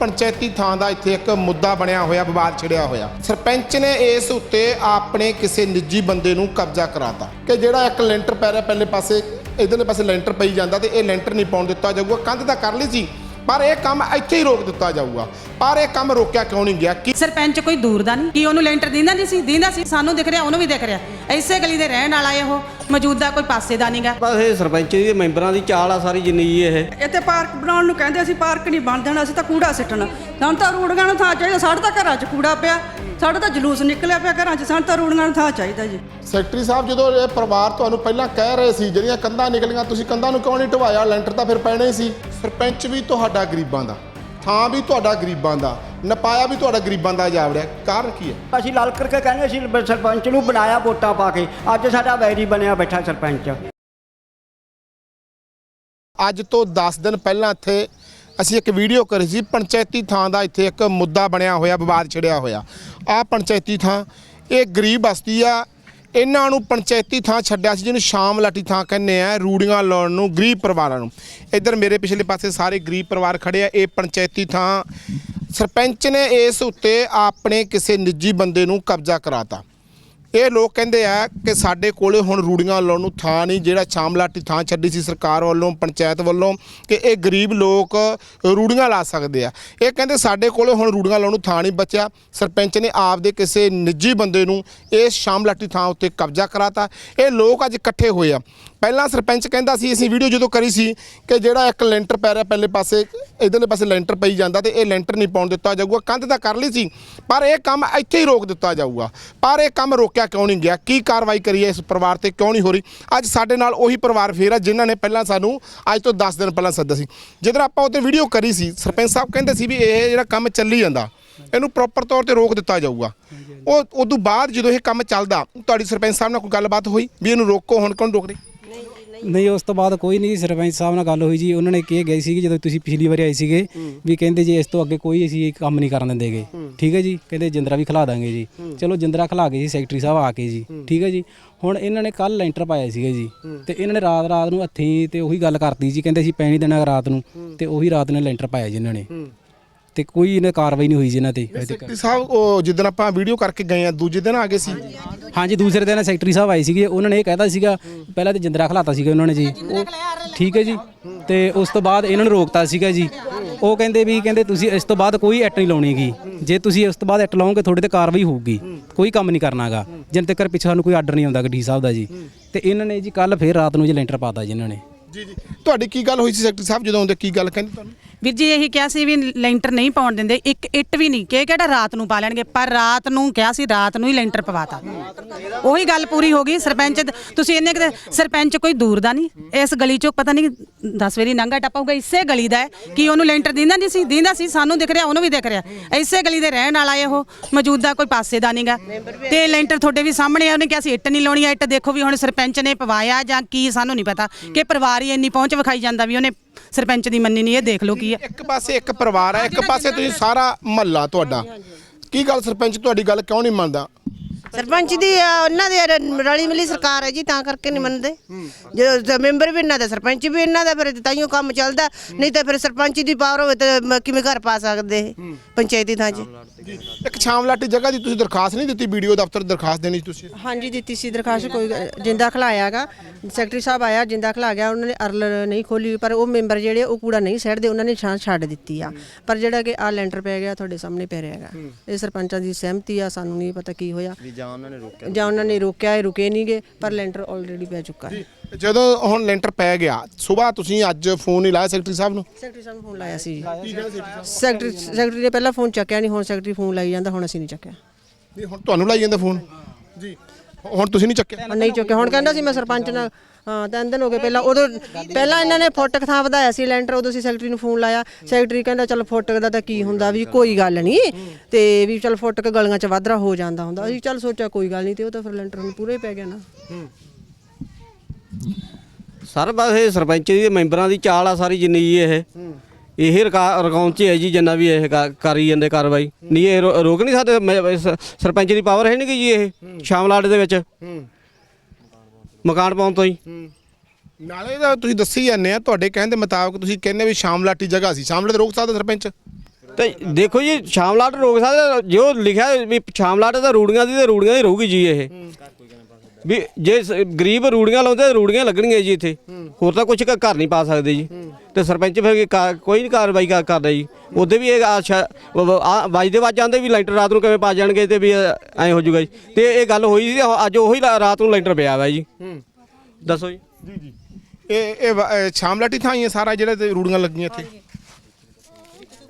ਪੰਚਾਇਤੀ ਥਾਂ ਦਾ ਇੱਥੇ ਇੱਕ ਮੁੱਦਾ ਬਣਿਆ ਹੋਇਆ, ਵਿਵਾਦ ਛਿੜਿਆ ਹੋਇਆ। ਸਰਪੰਚ ਨੇ ਇਸ ਉੱਤੇ ਆਪਣੇ ਕਿਸੇ ਨਿੱਜੀ ਬੰਦੇ ਨੂੰ ਕਬਜ਼ਾ ਕਰਾਤਾ ਕਿ ਜਿਹੜਾ ਇੱਕ ਲੈਂਟਰ ਪੈ ਰਿਹਾ ਪਹਿਲੇ ਪਾਸੇ, ਇਧਰਲੇ ਪਾਸੇ ਲੈਂਟਰ ਪਈ ਜਾਂਦਾ ਤੇ ਇਹ ਲੈਂਟਰ ਨਹੀਂ ਪਾਉਣ ਦਿੱਤਾ ਜਾਊਗਾ। ਕੰਧ ਤਾਂ ਕਰ ਲਈ ਸੀ, ਪਰ ਇਹ ਕੰਮ ਇੱਥੇ ਹੀ ਰੋਕ ਦਿੱਤਾ ਜਾਊਗਾ। ਪਰ ਇਹ ਕੰਮ ਰੋਕਿਆ ਕਿਉਂ ਨਹੀਂ ਗਿਆ? ਕਿ ਸਰਪੰਚ ਕੋਈ ਦੂਰ ਦਾ ਨਹੀਂ, ਕੀ ਉਹਨੂੰ ਲੈਂਟਰ ਦਿੰਦਾ ਨਹੀਂ ਸੀ, ਦਿੰਦਾ ਸੀ, ਸਾਨੂੰ ਦਿਖ ਰਿਹਾ, ਉਹਨੂੰ ਵੀ ਦਿਖ ਰਿਹਾ। ਐਸੇ ਗਲੀ ਦੇ ਰਹਿਣ ਵਾਲਾ ਇਹ ਉਹ। ਮੌਜੂਦਾ ਕੋਈ ਪਾਸੇ ਦਾ ਨਹੀਂਗਾ ਬਸ ਇਹ ਸਰਪੰਚ ਦੀ ਮੈਂਬਰਾਂ ਦੀ ਚਾਲ ਆ ਸਾਰੀ ਜਿੰਨੀ ਜੀ ਇਹ। ਇੱਥੇ ਪਾਰਕ ਬਣਾਉਣ ਨੂੰ ਕਹਿੰਦੇ ਅਸੀਂ ਪਾਰਕ ਨਹੀਂ ਬਣ ਦੇਣਾ ਅਸੀਂ ਤਾਂ ਕੂੜਾ ਸਿੱਟਣਾ। ਸਾਨੂੰ ਤਾਂ ਰੂੜੀਆਂ ਨੂੰ ਥਾਂ ਚਾਹੀਦਾ ਸਾਡੇ ਤਾਂ ਘਰਾਂ 'ਚ ਕੂੜਾ ਪਿਆ ਸਾਡਾ ਤਾਂ ਜਲੂਸ ਨਿਕਲਿਆ ਪਿਆ ਘਰਾਂ 'ਚ ਸਾਨੂੰ ਤਾਂ ਰੂੜੀਆਂ ਨੂੰ ਥਾਂ ਚਾਹੀਦਾ ਜੀ। ਸੈਕਟਰੀ ਸਾਹਿਬ ਜਦੋਂ ਇਹ ਪਰਿਵਾਰ ਤੁਹਾਨੂੰ ਪਹਿਲਾਂ ਕਹਿ ਰਹੇ ਸੀ ਜਿਹੜੀਆਂ ਕੰਧਾਂ ਨਿਕਲੀਆਂ ਤੁਸੀਂ ਕੰਧਾਂ ਨੂੰ ਕਿਉਂ ਨਹੀਂ ਢਵਾਇਆ ਲੈਂਟਰ ਤਾਂ ਫਿਰ ਪੈਣਾ ਹੀ ਸੀ। ਸਰਪੰਚ ਵੀ ਤੁਹਾਡਾ ਗਰੀਬਾਂ ਦਾ ਥਾਂ ਵੀ ਤੁਹਾਡਾ ਗਰੀਬਾਂ ਦਾ। ਨਪਾਇਆ ਵੀ ਤੁਹਾਡਾ ਗਰੀਬਾਂ ਦਾ ਜਾਵੜਿਆ ਕਾਰਨ ਕੀ ਹੈ? ਅਸੀਂ ਲਲ ਕਰਕੇ ਕਹਿੰਦੇ ਸੀ ਬ- ਸਰਪੰਚ ਨੂੰ ਬਣਾਇਆ ਵੋਟਾਂ ਪਾ ਕੇ। ਅੱਜ ਸਾਡਾ ਵੈਰੀ ਬਣਿਆ ਬੈਠਾ ਸਰਪੰਚ। ਅੱਜ ਤੋਂ 10 ਦਿਨ ਪਹਿਲਾਂ ਇੱਥੇ ਅਸੀਂ ਇੱਕ ਵੀਡੀਓ ਕਰੀ ਸੀ ਪੰਚਾਇਤੀ ਥਾਂ ਦਾ ਇੱਥੇ ਇੱਕ ਮੁੱਦਾ ਬਣਿਆ ਹੋਇਆ ਵਿਵਾਦ ਛਿੜਿਆ ਹੋਇਆ। ਆਹ ਪੰਚਾਇਤੀ ਥਾਂ ਇਹ ਗਰੀਬ ਬਸਤੀ ਆ। ਇਹਨਾਂ ਨੂੰ ਪੰਚਾਇਤੀ ਥਾਂ ਛੱਡਿਆ ਸੀ ਜਿਹਨੂੰ ਸ਼ਾਮ ਲਾਟੀ ਥਾਂ ਕਹਿੰਦੇ ਆ ਰੂੜੀਆਂ ਲਾਉਣ ਨੂੰ ਗਰੀਬ ਪਰਿਵਾਰਾਂ ਨੂੰ। ਇੱਧਰ ਮੇਰੇ ਪਿਛਲੇ ਪਾਸੇ ਸਾਰੇ ਗਰੀਬ ਪਰਿਵਾਰ ਖੜੇ ਆ ਇਹ ਪੰਚਾਇਤੀ ਥਾਂ ਸਰਪੰਚ ਨੇ ਇਸ ਉੱਤੇ ਆਪਣੇ ਕਿਸੇ ਨਿੱਜੀ ਬੰਦੇ ਨੂੰ ਕਬਜ਼ਾ ਕਰਾਤਾ। ਇਹ ਲੋਕ ਕਹਿੰਦੇ ਆ ਕਿ ਸਾਡੇ ਕੋਲੇ ਹੁਣ ਰੂੜੀਆਂ ਲਾਉਣ ਨੂੰ ਥਾਂ ਨਹੀਂ, ਜਿਹੜਾ ਸ਼ਾਮਲਾਟੀ ਥਾਂ ਛੱਡੀ ਸੀ ਸਰਕਾਰ ਵੱਲੋਂ, ਪੰਚਾਇਤ ਵੱਲੋਂ, ਕਿ ਇਹ ਗਰੀਬ ਲੋਕ ਰੂੜੀਆਂ ਲਾ ਸਕਦੇ ਆ। ਇਹ ਕਹਿੰਦੇ ਸਾਡੇ ਕੋਲੇ ਹੁਣ ਰੂੜੀਆਂ ਲਾਉਣ ਨੂੰ ਥਾਂ ਨਹੀਂ ਬਚਿਆ। ਸਰਪੰਚ ਨੇ ਆਪਦੇ ਕਿਸੇ ਨਿੱਜੀ ਬੰਦੇ ਨੂੰ ਇਸ ਸ਼ਾਮਲਾਟੀ ਥਾਂ ਉੱਤੇ ਕਬਜ਼ਾ ਕਰਾਤਾ। ਇਹ ਲੋਕ ਅੱਜ ਇਕੱਠੇ ਹੋਏ ਆ। ਪਹਿਲਾਂ ਸਰਪੰਚ ਕਹਿੰਦਾ ਸੀ, ਅਸੀਂ ਵੀਡੀਓ ਜਦੋਂ ਕਰੀ ਸੀ ਕਿ ਜਿਹੜਾ ਇੱਕ ਲੈਂਟਰ ਪੈ ਰਿਹਾ ਪਹਿਲੇ ਪਾਸੇ, ਇਧਰਲੇ ਪਾਸੇ ਲੈਂਟਰ ਪਈ ਜਾਂਦਾ ਤੇ ਇਹ ਲੈਂਟਰ ਨਹੀਂ ਪਾਉਣ ਦਿੱਤਾ ਜਾਊਗਾ। ਕੰਧ ਤਾਂ ਕਰ ਲਈ ਸੀ, ਪਰ ਇਹ ਕੰਮ ਇੱਥੇ ਹੀ ਰੋਕ ਦਿੱਤਾ ਜਾਊਗਾ। ਪਰ ਇਹ ਕੰਮ ਰੋਕਿਆ ਕਿਉਂ ਨਹੀਂ ਗਿਆ? ਕੀ ਕਾਰਵਾਈ ਕਰੀਏ ਇਸ ਪਰਿਵਾਰ ਤੇ? ਕਿਉਂ ਨਹੀਂ ਹੋ ਰਹੀ? ਅੱਜ ਸਾਡੇ ਨਾਲ ਉਹੀ ਪਰਿਵਾਰ ਫੇਰ ਆ, ਜਿਨ੍ਹਾਂ ਨੇ ਪਹਿਲਾਂ ਸਾਨੂੰ ਅੱਜ ਤੋਂ 10 ਦਿਨ ਪਹਿਲਾਂ ਸੱਦਾ ਸੀ। ਜਦੋਂ ਆਪਾਂ ਉੱਤੇ ਵੀਡੀਓ ਕਰੀ ਸੀ, ਸਰਪੰਚ ਸਾਹਿਬ ਕਹਿੰਦੇ ਸੀ ਵੀ ਇਹ ਜਿਹੜਾ ਕੰਮ ਚੱਲੀ ਜਾਂਦਾ, ਇਹਨੂੰ ਪ੍ਰੋਪਰ ਤੌਰ ਤੇ ਰੋਕ ਦਿੱਤਾ ਜਾਊਗਾ। ਉਹ, ਉਦੋਂ ਬਾਅਦ ਜਦੋਂ ਇਹ ਕੰਮ ਚੱਲਦਾ, ਤੁਹਾਡੀ ਸਰਪੰਚ ਸਾਹਿਬ ਨਾਲ ਕੋਈ ਗੱਲਬਾਤ ਹੋਈ ਵੀ ਇਹਨੂੰ ਰੋਕੋ, ਹੁਣ ਕੌਣ ਰੋਕ ਰਿਹਾ ਨਹੀਂ ਉਸ ਤੋਂ ਬਾਅਦ ਕੋਈ ਨਹੀਂ ਸਰਪੰਚ ਸਾਹਿਬ ਨਾਲ ਗੱਲ ਹੋਈ ਜੀ। ਉਹਨਾਂ ਨੇ ਕਿਹਾ ਗਈ ਸੀ ਕਿ ਜਦੋਂ ਤੁਸੀਂ ਪਿਛਲੀ ਵਾਰੀ ਆਏ ਸੀਗੇ ਵੀ ਕਹਿੰਦੇ ਜੀ ਇਸ ਤੋਂ ਅੱਗੇ ਕੋਈ ਅਸੀਂ ਇਹ ਕੰਮ ਨਹੀਂ ਕਰਨ ਦਿੰਦੇਗੇ। ਠੀਕ ਹੈ ਜੀ? ਕਹਿੰਦੇ ਜਿੰਦਰਾ ਵੀ ਖਿਲਾ ਦਾਂਗੇ ਜੀ। ਚਲੋ ਜਿੰਦਰਾ ਖਿਲਾ ਗਏ ਜੀ ਸੈਕਟਰੀ ਸਾਹਿਬ ਆ ਕੇ ਜੀ। ਠੀਕ ਹੈ ਜੀ? ਹੁਣ ਇਹਨਾਂ ਨੇ ਕੱਲ ਲੈਂਟਰ ਪਾਇਆ ਸੀਗਾ ਜੀ। ਤੇ ਇਹਨਾਂ ਨੇ ਰਾਤ ਰਾਤ ਨੂੰ ਹੱਥੀਂ ਤੇ ਉਹੀ ਗੱਲ ਕਰਤੀ ਜੀ। ਕਹਿੰਦੇ ਅਸੀਂ ਪੈਣੀ ਦੇਣਾ ਰਾਤ ਨੂੰ ਤੇ ਉਹੀ ਰਾਤ ਨੇ ਲੈਂਟਰ ਪਾਇਆ ਜੀ ਇਹਨਾਂ ਨੇ। ਤੇ ਕੋਈ ਇਹਨਾਂ ਕਾਰਵਾਈ ਨਹੀਂ ਹੋਈ ਜੀ ਇਹਨਾਂ ਤੇ। ਅਜੇ ਤੱਕ। ਸੈਕਟਰੀ ਸਾਹਿਬ ਉਹ ਜਿੱਦਣ ਆਪਾਂ ਵੀਡੀਓ ਕਰਕੇ ਗਏ ਆ ਦੂਜੇ ਦਿਨ ਆ ਗਏ ਸੀ। ਹਾਂਜੀ ਦੂਸਰੇ ਦਿਨ ਸੈਕਟਰੀ ਸਾਹਿਬ ਆਏ ਸੀਗੇ ਉਹਨਾਂ ਨੇ ਇਹ ਕਹਿਤਾ ਸੀਗਾ ਪਹਿਲਾਂ ਤੇ ਜਿੰਦਰਾ ਖਲਾਤਾ ਸੀਗਾ ਉਹਨਾਂ ਨੇ ਜੀ। ਉਹ ਠੀਕ ਹੈ ਜੀ। ਤੇ ਉਸ ਤੋਂ ਬਾਅਦ ਇਹਨਾਂ ਨੂੰ ਰੋਕਤਾ ਸੀਗਾ ਜੀ। ਉਹ ਕਹਿੰਦੇ ਵੀ ਕਹਿੰਦੇ ਤੁਸੀਂ ਇਸ ਤੋਂ ਬਾਅਦ ਕੋਈ ਐਟ ਨਹੀਂ ਲਾਉਣੀਗੀ। ਜੇ ਤੁਸੀਂ ਇਸ ਤੋਂ ਬਾਅਦ ਐਟ ਲਾਓਗੇ ਤੁਹਾਡੇ ਤੇ ਕਾਰਵਾਈ ਹੋਊਗੀ। ਕੋਈ ਕੰਮ ਨਹੀਂ ਕਰਨਾਗਾ। ਜਿੰਨ ਤੱਕ ਪਿੱਛੇ ਸਾਨੂੰ ਕੋਈ ਆਰਡਰ ਨਹੀਂ ਆਉਂਦਾ ਡੀ ਸਾਹਿਬ ਦਾ ਜੀ। ਤੇ ਇਹਨਾਂ ਨੇ ਜੀ ਕੱਲ ਫੇਰ ਰਾਤ ਨੂੰ ਜੀ ਲੈਂਟਰ ਪਾਤਾ ਜੀ ਇਹਨਾਂ ਨੇ। ਜੀ ਜੀ। ਤੁਹਾਡੀ ਕੀ ਗੱਲ ਹੋਈ ਸੀ ਸੈਕਟਰੀ ਸਾਹਿਬ ਜਦੋਂ ਆਉਂਦੇ ਕੀ ਗੱਲ ਕਹਿੰਦੇ ਤੁਹਾਨੂੰ? ਵੀਰ ਜੀ, ਇਹੀ ਕਿਹਾ ਸੀ ਵੀ ਲੈਂਟਰ ਨਹੀਂ ਪਾਉਣ ਦਿੰਦੇ, ਇੱਕ ਇੱਟ ਵੀ ਨਹੀਂ ਕਿ ਕਿਹੜਾ ਰਾਤ ਨੂੰ ਪਾ ਲੈਣਗੇ, ਪਰ ਰਾਤ ਨੂੰ ਕਿਹਾ ਸੀ, ਰਾਤ ਨੂੰ ਹੀ ਲੈਂਟਰ ਪਵਾਤਾ। ਉਹੀ ਗੱਲ ਪੂਰੀ ਹੋ ਗਈ, ਸਰਪੰਚ, ਤੁਸੀਂ ਇੰਨੇ ਕੁ ਸਰਪੰਚ ਕੋਈ ਦੂਰ ਦਾ ਨਹੀਂ, ਇਸ ਗਲੀ ਚੋਂ ਪਤਾ ਨਹੀਂ 10 ਵਾਰੀ ਨੰਗਾ ਟੱਪਾਊਗਾ ਇਸੇ ਗਲੀ ਦਾ ਕਿ ਉਹਨੂੰ ਲੈਂਟਰ ਦਿੰਦਾ ਨਹੀਂ ਸੀ, ਦਿੰਦਾ ਸੀ, ਸਾਨੂੰ ਦਿਖ ਰਿਹਾ, ਉਹਨੂੰ ਵੀ ਦਿਖ ਰਿਹਾ। ਇਸੇ ਗਲੀ ਦੇ ਰਹਿਣ ਵਾਲਾ ਇਹ ਉਹ, ਮੌਜੂਦਾ ਕੋਈ ਪਾਸੇ ਦਾ ਨਹੀਂਗਾ। ਤੇ ਲੈਂਟਰ ਤੁਹਾਡੇ ਵੀ ਸਾਹਮਣੇ ਆ, ਉਹਨੇ ਕਿਹਾ ਸੀ, ਇੱਟ ਨਹੀਂ ਲਾਉਣੀ ਆ, ਇੱਟ ਦੇਖੋ ਵੀ ਹੁਣ ਸਰਪੰਚ ਨੇ ਪਵਾਇਆ ਜਾਂ ਕੀ, ਸਾਨੂੰ ਨਹੀਂ ਪਤਾ ਕਿ ਪਰਿਵਾਰ ਹੀ ਇੰਨੀ ਪਹੁੰਚ ਵਿਖਾਈ ਜਾਂਦਾ ਵੀ ਉਹਨੇ ਸਰਪੰਚ ਦੀ ਮੰਨੀ ਨਹੀਂ ਇਹ ਦੇਖ ਲਓ ਕੀ ਹੈ। ਇੱਕ ਪਾਸੇ ਇੱਕ ਪਰਿਵਾਰ ਹੈ ਇੱਕ ਪਾਸੇ ਤੁਸੀਂ ਸਾਰਾ ਮਹੱਲਾ ਤੁਹਾਡਾ। ਕੀ ਗੱਲ ਸਰਪੰਚ ਤੁਹਾਡੀ ਗੱਲ ਕਿਉਂ ਨਹੀਂ ਮੰਨਦਾ? ਸਰਪੰਚ ਦੀ ਉਹਨਾਂ ਦੇ ਰ- ਰਲੀ ਮਿਲੀ ਸਰਕਾਰ ਹੈ ਜੀ ਤਾਂ ਕਰਕੇ ਨਹੀਂ ਮੰਨਦੇ। ਜਦੋਂ ਮੈਂਬਰ ਵੀ ਇਹਨਾਂ ਦਾ ਸਰਪੰਚ ਵੀ ਇਹਨਾਂ ਦਾ ਫਿਰ ਤਾਈਓ ਕੰਮ ਚੱਲਦਾ। ਨਹੀਂ ਤਾਂ ਫਿਰ ਸਰਪੰਚ ਦੀ ਪਾਵਰ ਹੋਵੇ ਤਾਂ ਮ- ਕਿਵੇਂ ਘਰ ਪਾ ਸਕਦੇ ਇਹ ਪੰਚਾਇਤੀ ਥਾਂ 'ਚ? ਇੱਕ ਛਾਮਲਾਟੀ ਜਗ੍ਹਾ ਦੀ ਤੁਸੀਂ ਦਰਖਾਸਤ ਨਹੀਂ ਦਿੱਤੀ ਵੀਡੀਓ ਦਫ਼ਤਰ ਦਰਖਾਸਤ ਦੇਣੀ ਸੀ ਤੁਸੀਂ? ਹਾਂਜੀ ਦਿੱਤੀ ਸੀ ਦਰਖਾਸਤ ਕੋਈ ਜਿੰਦਾ ਖਲਾਇਆਗਾ ਸੈਕਟਰੀ ਸਾਹਿਬ ਆਇਆ ਜਿੰਦਾ ਖਲਾ ਗਿਆ ਉਹਨਾਂ ਨੇ ਅਰਲ ਨਹੀਂ ਖੋਲੀ ਪਰ ਉਹ ਮੈਂਬਰ ਜਿਹੜੇ ਉਹ ਕੂੜਾ ਨਹੀਂ ਸੱਟਦੇ ਉਹਨਾਂ ਨੇ ਛਾਂ ਛੱਡ ਦਿੱਤੀ ਆ। ਪਰ ਜਿਹੜਾ ਕਿ ਆ ਲੈਂਟਰ ਪੈ ਗਿਆ ਤੁਹਾਡੇ ਸਾਹਮਣੇ ਪੈ ਰਿਹਾ ਹੈਗਾ। ਇਹ ਸਰਪੰਚਾਂ ਦੀ ਸਹਿਮਤੀ ਆ ਸਾਨੂੰ ਨਹੀਂ ਪਤਾ ਕੀ ਹੋਇਆ। ਜਾਂ ਉਹਨਾਂ ਨੇ ਰੋਕਿਆ ਜਾਂ ਉਹਨਾਂ ਨੇ ਰੋਕਿਆ ਇਹ ਰੁਕੇ ਨਹੀਂਗੇ ਪਰ ਲੈਂਟਰ ਆਲਰੇਡੀ ਪੈ ਚੁੱਕਾ ਹੈ। ਜਦੋਂ ਹੁਣ ਲੈਂਟਰ ਪੈ ਗਿਆ ਸਵੇਰ ਤੁਸੀਂ ਅੱਜ ਫੋਨ ਨਹੀਂ ਲਾਇਆ ਸੈਕਟਰੀ ਸਾਹਿਬ ਨੂੰ? ਸੈਕਟਰੀ ਸਾਹਿਬ ਨੂੰ ਫੋਨ ਲਾਇਆ ਸੀ ਜੀ। ਸੈਕਟਰੀ ਸੈਕਟਰੀ ਨੇ ਪਹਿਲਾਂ ਫੋਨ ਚੱਕਿਆ ਨਹੀਂ ਹੁਣ ਸੈਕਟਰੀ ਫੋਨ ਲਾਈ ਜਾਂਦਾ ਹੁਣ ਅਸੀਂ ਨਹੀਂ ਚੱਕਿਆ। ਨਹੀਂ ਹੁਣ ਤੁਹਾਨੂੰ ਲਾਈ ਜਾਂਦਾ ਫੋਨ? ਜੀ। ਹੁਣ ਤੁਸੀਂ ਨਹੀਂ ਚੱਕਿਆ? ਹੁਣ ਨਹੀਂ ਚੁੱਕਿਆ। ਹੁਣ ਕਹਿੰਦਾ ਸੀ ਮੈਂ ਸਰਪੰਚ ਨਾਲ ਹਾਂ ਤਿੰਨ ਦਿਨ ਹੋ ਗਏ ਪਹਿਲਾਂ। ਉਦੋਂ ਪਹਿਲਾਂ ਇਹਨਾਂ ਨੇ ਫੁੱਟਕ ਥਾਂ ਵਧਾਇਆ ਸੀ ਲੈਂਟਰ ਉਦੋਂ ਅਸੀਂ ਸੈਕਟਰੀ ਨੂੰ ਫੋਨ ਲਾਇਆ। ਸੈਕਟਰੀ ਕਹਿੰਦਾ ਚਲ ਫੁੱਟਕ ਦਾ ਤਾਂ ਕੀ ਹੁੰਦਾ ਵੀ ਕੋਈ ਗੱਲ ਨਹੀਂ ਤੇ ਵੀ ਚਲ ਫੁੱਟਕ ਗਲੀਆਂ 'ਚ ਵਾਧਰਾ ਹੋ ਜਾਂਦਾ ਹੁੰਦਾ। ਅਸੀਂ ਚਲ ਸੋਚਿਆ ਕੋਈ ਗੱਲ ਨਹੀਂ ਤੇ ਉਹ ਤਾਂ ਫਿਰ ਲੈਂਟਰ ਨੂੰ ਪੂਰਾ ਹੀ ਪੈ ਗਿਆ ਨਾ। ਸਰ ਬਸ ਇਹ ਸਰਪੰਚ ਦੀ ਮੈਂਬਰਾਂ ਦੀ ਚਾਲ ਆ ਸਾਰੀ ਜਿੰਨੀ ਜੀ ਇਹ। ਇਹ ਰਕਾਉਂਟ 'ਚ ਹੈ ਜੀ ਜਿੰਨਾ ਵੀ ਇਹ ਕ- ਕਰੀ ਜਾਂਦੇ ਕਾਰਵਾਈ। ਨਹੀਂ ਇਹ ਰੋ- ਰੋਕ ਨਹੀਂ ਸਕਦੇ? ਮੈਂ- ਸ- ਸਰਪੰਚ ਦੀ ਪਾਵਰ ਹੈ ਨਹੀਂ ਜੀ ਇਹ ਸ਼ਾਮਲਾਟ ਦੇ ਵਿੱਚ? ਮਕਾਨ ਪਾਉਣ ਤੋਂ ਹੀ। ਨਾਲੇ ਤਾਂ ਤੁਸੀਂ ਦੱਸੀ ਜਾਂਦੇ ਆ ਤੁਹਾਡੇ ਕਹਿਣ ਦੇ ਮੁਤਾਬਕ ਤੁਸੀਂ ਕਹਿੰਦੇ ਵੀ ਸ਼ਾਮਲਾਟੀ ਜਗ੍ਹਾ ਸੀ। ਸ਼ਾਮਲੇ ਤੇ ਰੋਕ ਸਕਦਾ ਸਰਪੰਚ? ਤੇ ਦੇਖੋ ਜੀ ਸ਼ਾਮਲਾਟ ਰੋਕ ਸਕਦੇ ਜੋ ਲਿਖਿਆ ਵੀ ਸ਼ਾਮਲਾਟ ਤਾਂ ਰੂੜੀਆਂ ਦੀ ਤੇ ਰੂੜੀਆਂ ਦੀ ਰਹੂਗੀ ਜੀ ਇਹ। ਵੀ ਜੇ ਸ- ਗਰੀਬ ਰੂੜੀਆਂ ਲਾਉਂਦੇ ਤਾਂ ਰੂੜੀਆਂ ਲੱਗਣਗੀਆਂ ਜੀ ਇੱਥੇ। ਹੋਰ ਤਾਂ ਕੁਝ ਘਰ ਨਹੀਂ ਪਾ ਸਕਦੇ ਜੀ। ਤੇ ਸਰਪੰਚ ਫਿਰ ਕਾ- ਕੋਈ ਨਹੀਂ ਕਾਰਵਾਈ ਕਰ- ਕਰਦਾ ਜੀ। ਉਹਦੇ ਵੀ ਇਹ ਆਸ਼ਾ ਵੱਜਦੇ ਵੱਜ ਜਾਂਦੇ ਵੀ ਲੈਂਟਰ ਰਾਤ ਨੂੰ ਕਿਵੇਂ ਪਾ ਜਾਣਗੇ ਤੇ ਵੀ ਐ ਹੋ ਜਾਊਗਾ ਜੀ। ਤੇ ਇਹ ਗੱਲ ਹੋਈ ਸੀ ਅੱਜ ਉਹੀ ਲਾ- ਰਾਤ ਨੂੰ ਲੈਂਟਰ ਪਿਆ ਵਾ ਜੀ। ਦੱਸੋ ਜੀ। ਜੀ ਜੀ। ਇਹ ਇਹ ਵ- ਇਹ ਸ਼ਾਮਲਾਟੀ ਥਾਂ ਹੀ ਹੈ ਸਾਰਾ ਜਿਹੜਾ ਤੇ ਰੂੜੀਆਂ ਲੱਗੀਆਂ ਇੱਥੇ?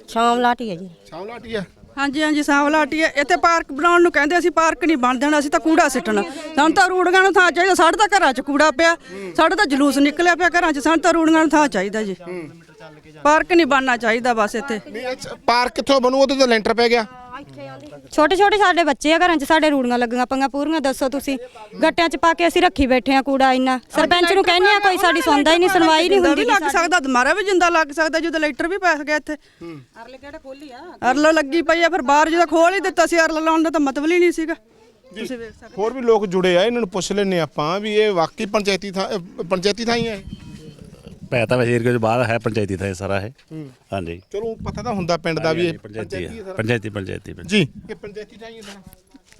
ਸ਼ਾਮ ਲਾਟੀ ਹੈ ਜੀ। ਸ਼ਾਮਲਾਟੀ ਆ ਹਾਂਜੀ ਹਾਂਜੀ ਸਾਵਲਾਟੀ ਹੈ ਇੱਥੇ ਪਾਰਕ ਬਣਾਉਣ ਨੂੰ ਕਹਿੰਦੇ ਅਸੀਂ ਪਾਰਕ ਨਹੀਂ ਬਣ ਦੇਣਾ ਅਸੀਂ ਤਾਂ ਕੂੜਾ ਸਿੱਟਣਾ। ਸਾਨੂੰ ਤਾਂ ਰੂੜੀਆਂ ਨੂੰ ਥਾਂ ਚਾਹੀਦਾ ਸਾਡੇ ਤਾਂ ਘਰਾਂ 'ਚ ਕੂੜਾ ਪਿਆ। ਸਾਡੇ ਤਾਂ ਜਲੂਸ ਨਿਕਲਿਆ ਪਿਆ ਘਰਾਂ 'ਚ ਸਾਨੂੰ ਤਾਂ ਰੂੜੀਆਂ ਨੂੰ ਥਾਂ ਚਾਹੀਦਾ ਜੀ। ਪਾਰਕ ਨਹੀਂ ਬਣਨਾ ਚਾਹੀਦਾ ਬਸ ਇੱਥੇ। ਨਹੀਂ ਅੱਛਾ ਪਾਰਕ ਕਿੱਥੋਂ ਬਣੂ? ਉਹਦੇ ਤੇ ਲੈਂਟਰ ਪੈ ਗਿਆ। ਛੋਟੇ ਛੋਟੇ ਸਾਡੇ ਬੱਚੇ ਆ ਘਰਾਂ 'ਚ ਸਾਡੇ ਰੂੜੀਆਂ ਲੱਗੀਆਂ ਪਈਆਂ ਪੂਰੀਆਂ ਦੱਸੋ ਤੁਸੀਂ। ਗੱਟਿਆਂ 'ਚ ਪਾ ਕੇ ਅਸੀਂ ਰੱਖੀ ਬੈਠੇ ਆ ਕੂੜਾ ਇੰਨਾ। ਸਰਪੰਚ ਨੂੰ ਕਹਿੰਦੇ ਆ ਕੋਈ ਸਾਡੀ ਸੁਣਦਾ ਹੀ ਨਹੀਂ ਸੁਣਵਾਈ ਨਹੀਂ ਜਿੰਦਾ ਹੁੰਦੀ ਵੀ ਲੱਗ ਸਕਦਾ ਦੁਮਾਰਾ ਵੀ ਜਿੰਦਾ ਲੱਗ ਸਕਦਾ ਜਦੋਂ ਲੈਟਰ ਵੀ ਪੈ ਗਿਆ ਇੱਥੇ। ਅਰਲ ਕਿਹੜਾ ਖੋਲੀ ਆ? ਅਰਲ ਲੱਗੀ ਪਈ ਆ ਫਿਰ ਬਾਹਰ ਜਦੋਂ ਖੋਲ ਹੀ ਦਿੱਤਾ ਸੀ ਅਰਲ ਲਾਉਣ ਦਾ ਤਾਂ ਮਤਲਬ ਹੀ ਨਹੀਂ ਸੀਗਾ। ਤੁਸੀਂ ਵੇਖ ਸਕਦੇ ਹੋਰ ਵੀ ਲੋਕ ਜੁੜੇ ਆ ਇਹਨਾਂ ਨੂੰ ਪੁੱਛ ਲੈਣੇ ਆਪਾਂ ਵੀ ਇਹ ਵਾਕਈ ਪੰਚਾਇਤੀ ਥਾਂ ਅਹ ਪੰਚਾਇਤੀ ਥਾਂ ਹੀ ਹੈ ਪੈ ਤਾਂ ਵੈਸੇ ਚ ਬਾਹਰ ਹੈ ਪੰਚਾਇਤੀ ਥਾਂ ਇਹ ਸਾਰਾ ਇਹ। ਹਾਂਜੀ। ਚਲੋ ਪਤਾ ਤਾਂ ਹੁੰਦਾ ਪਿੰਡ ਦਾ ਵੀ ਇਹ ਪੰਚਾਇਤੀ ਹੈ। ਪੰਚਾਇਤੀ ਪੰਚਾਇਤੀ ਪੰਚਾਇਤੀ। ਜੀ। ਇਹ ਪੰਚਾਇਤੀ ਥਾਂ ਹੀ ਹੈ ਸਾਰਾ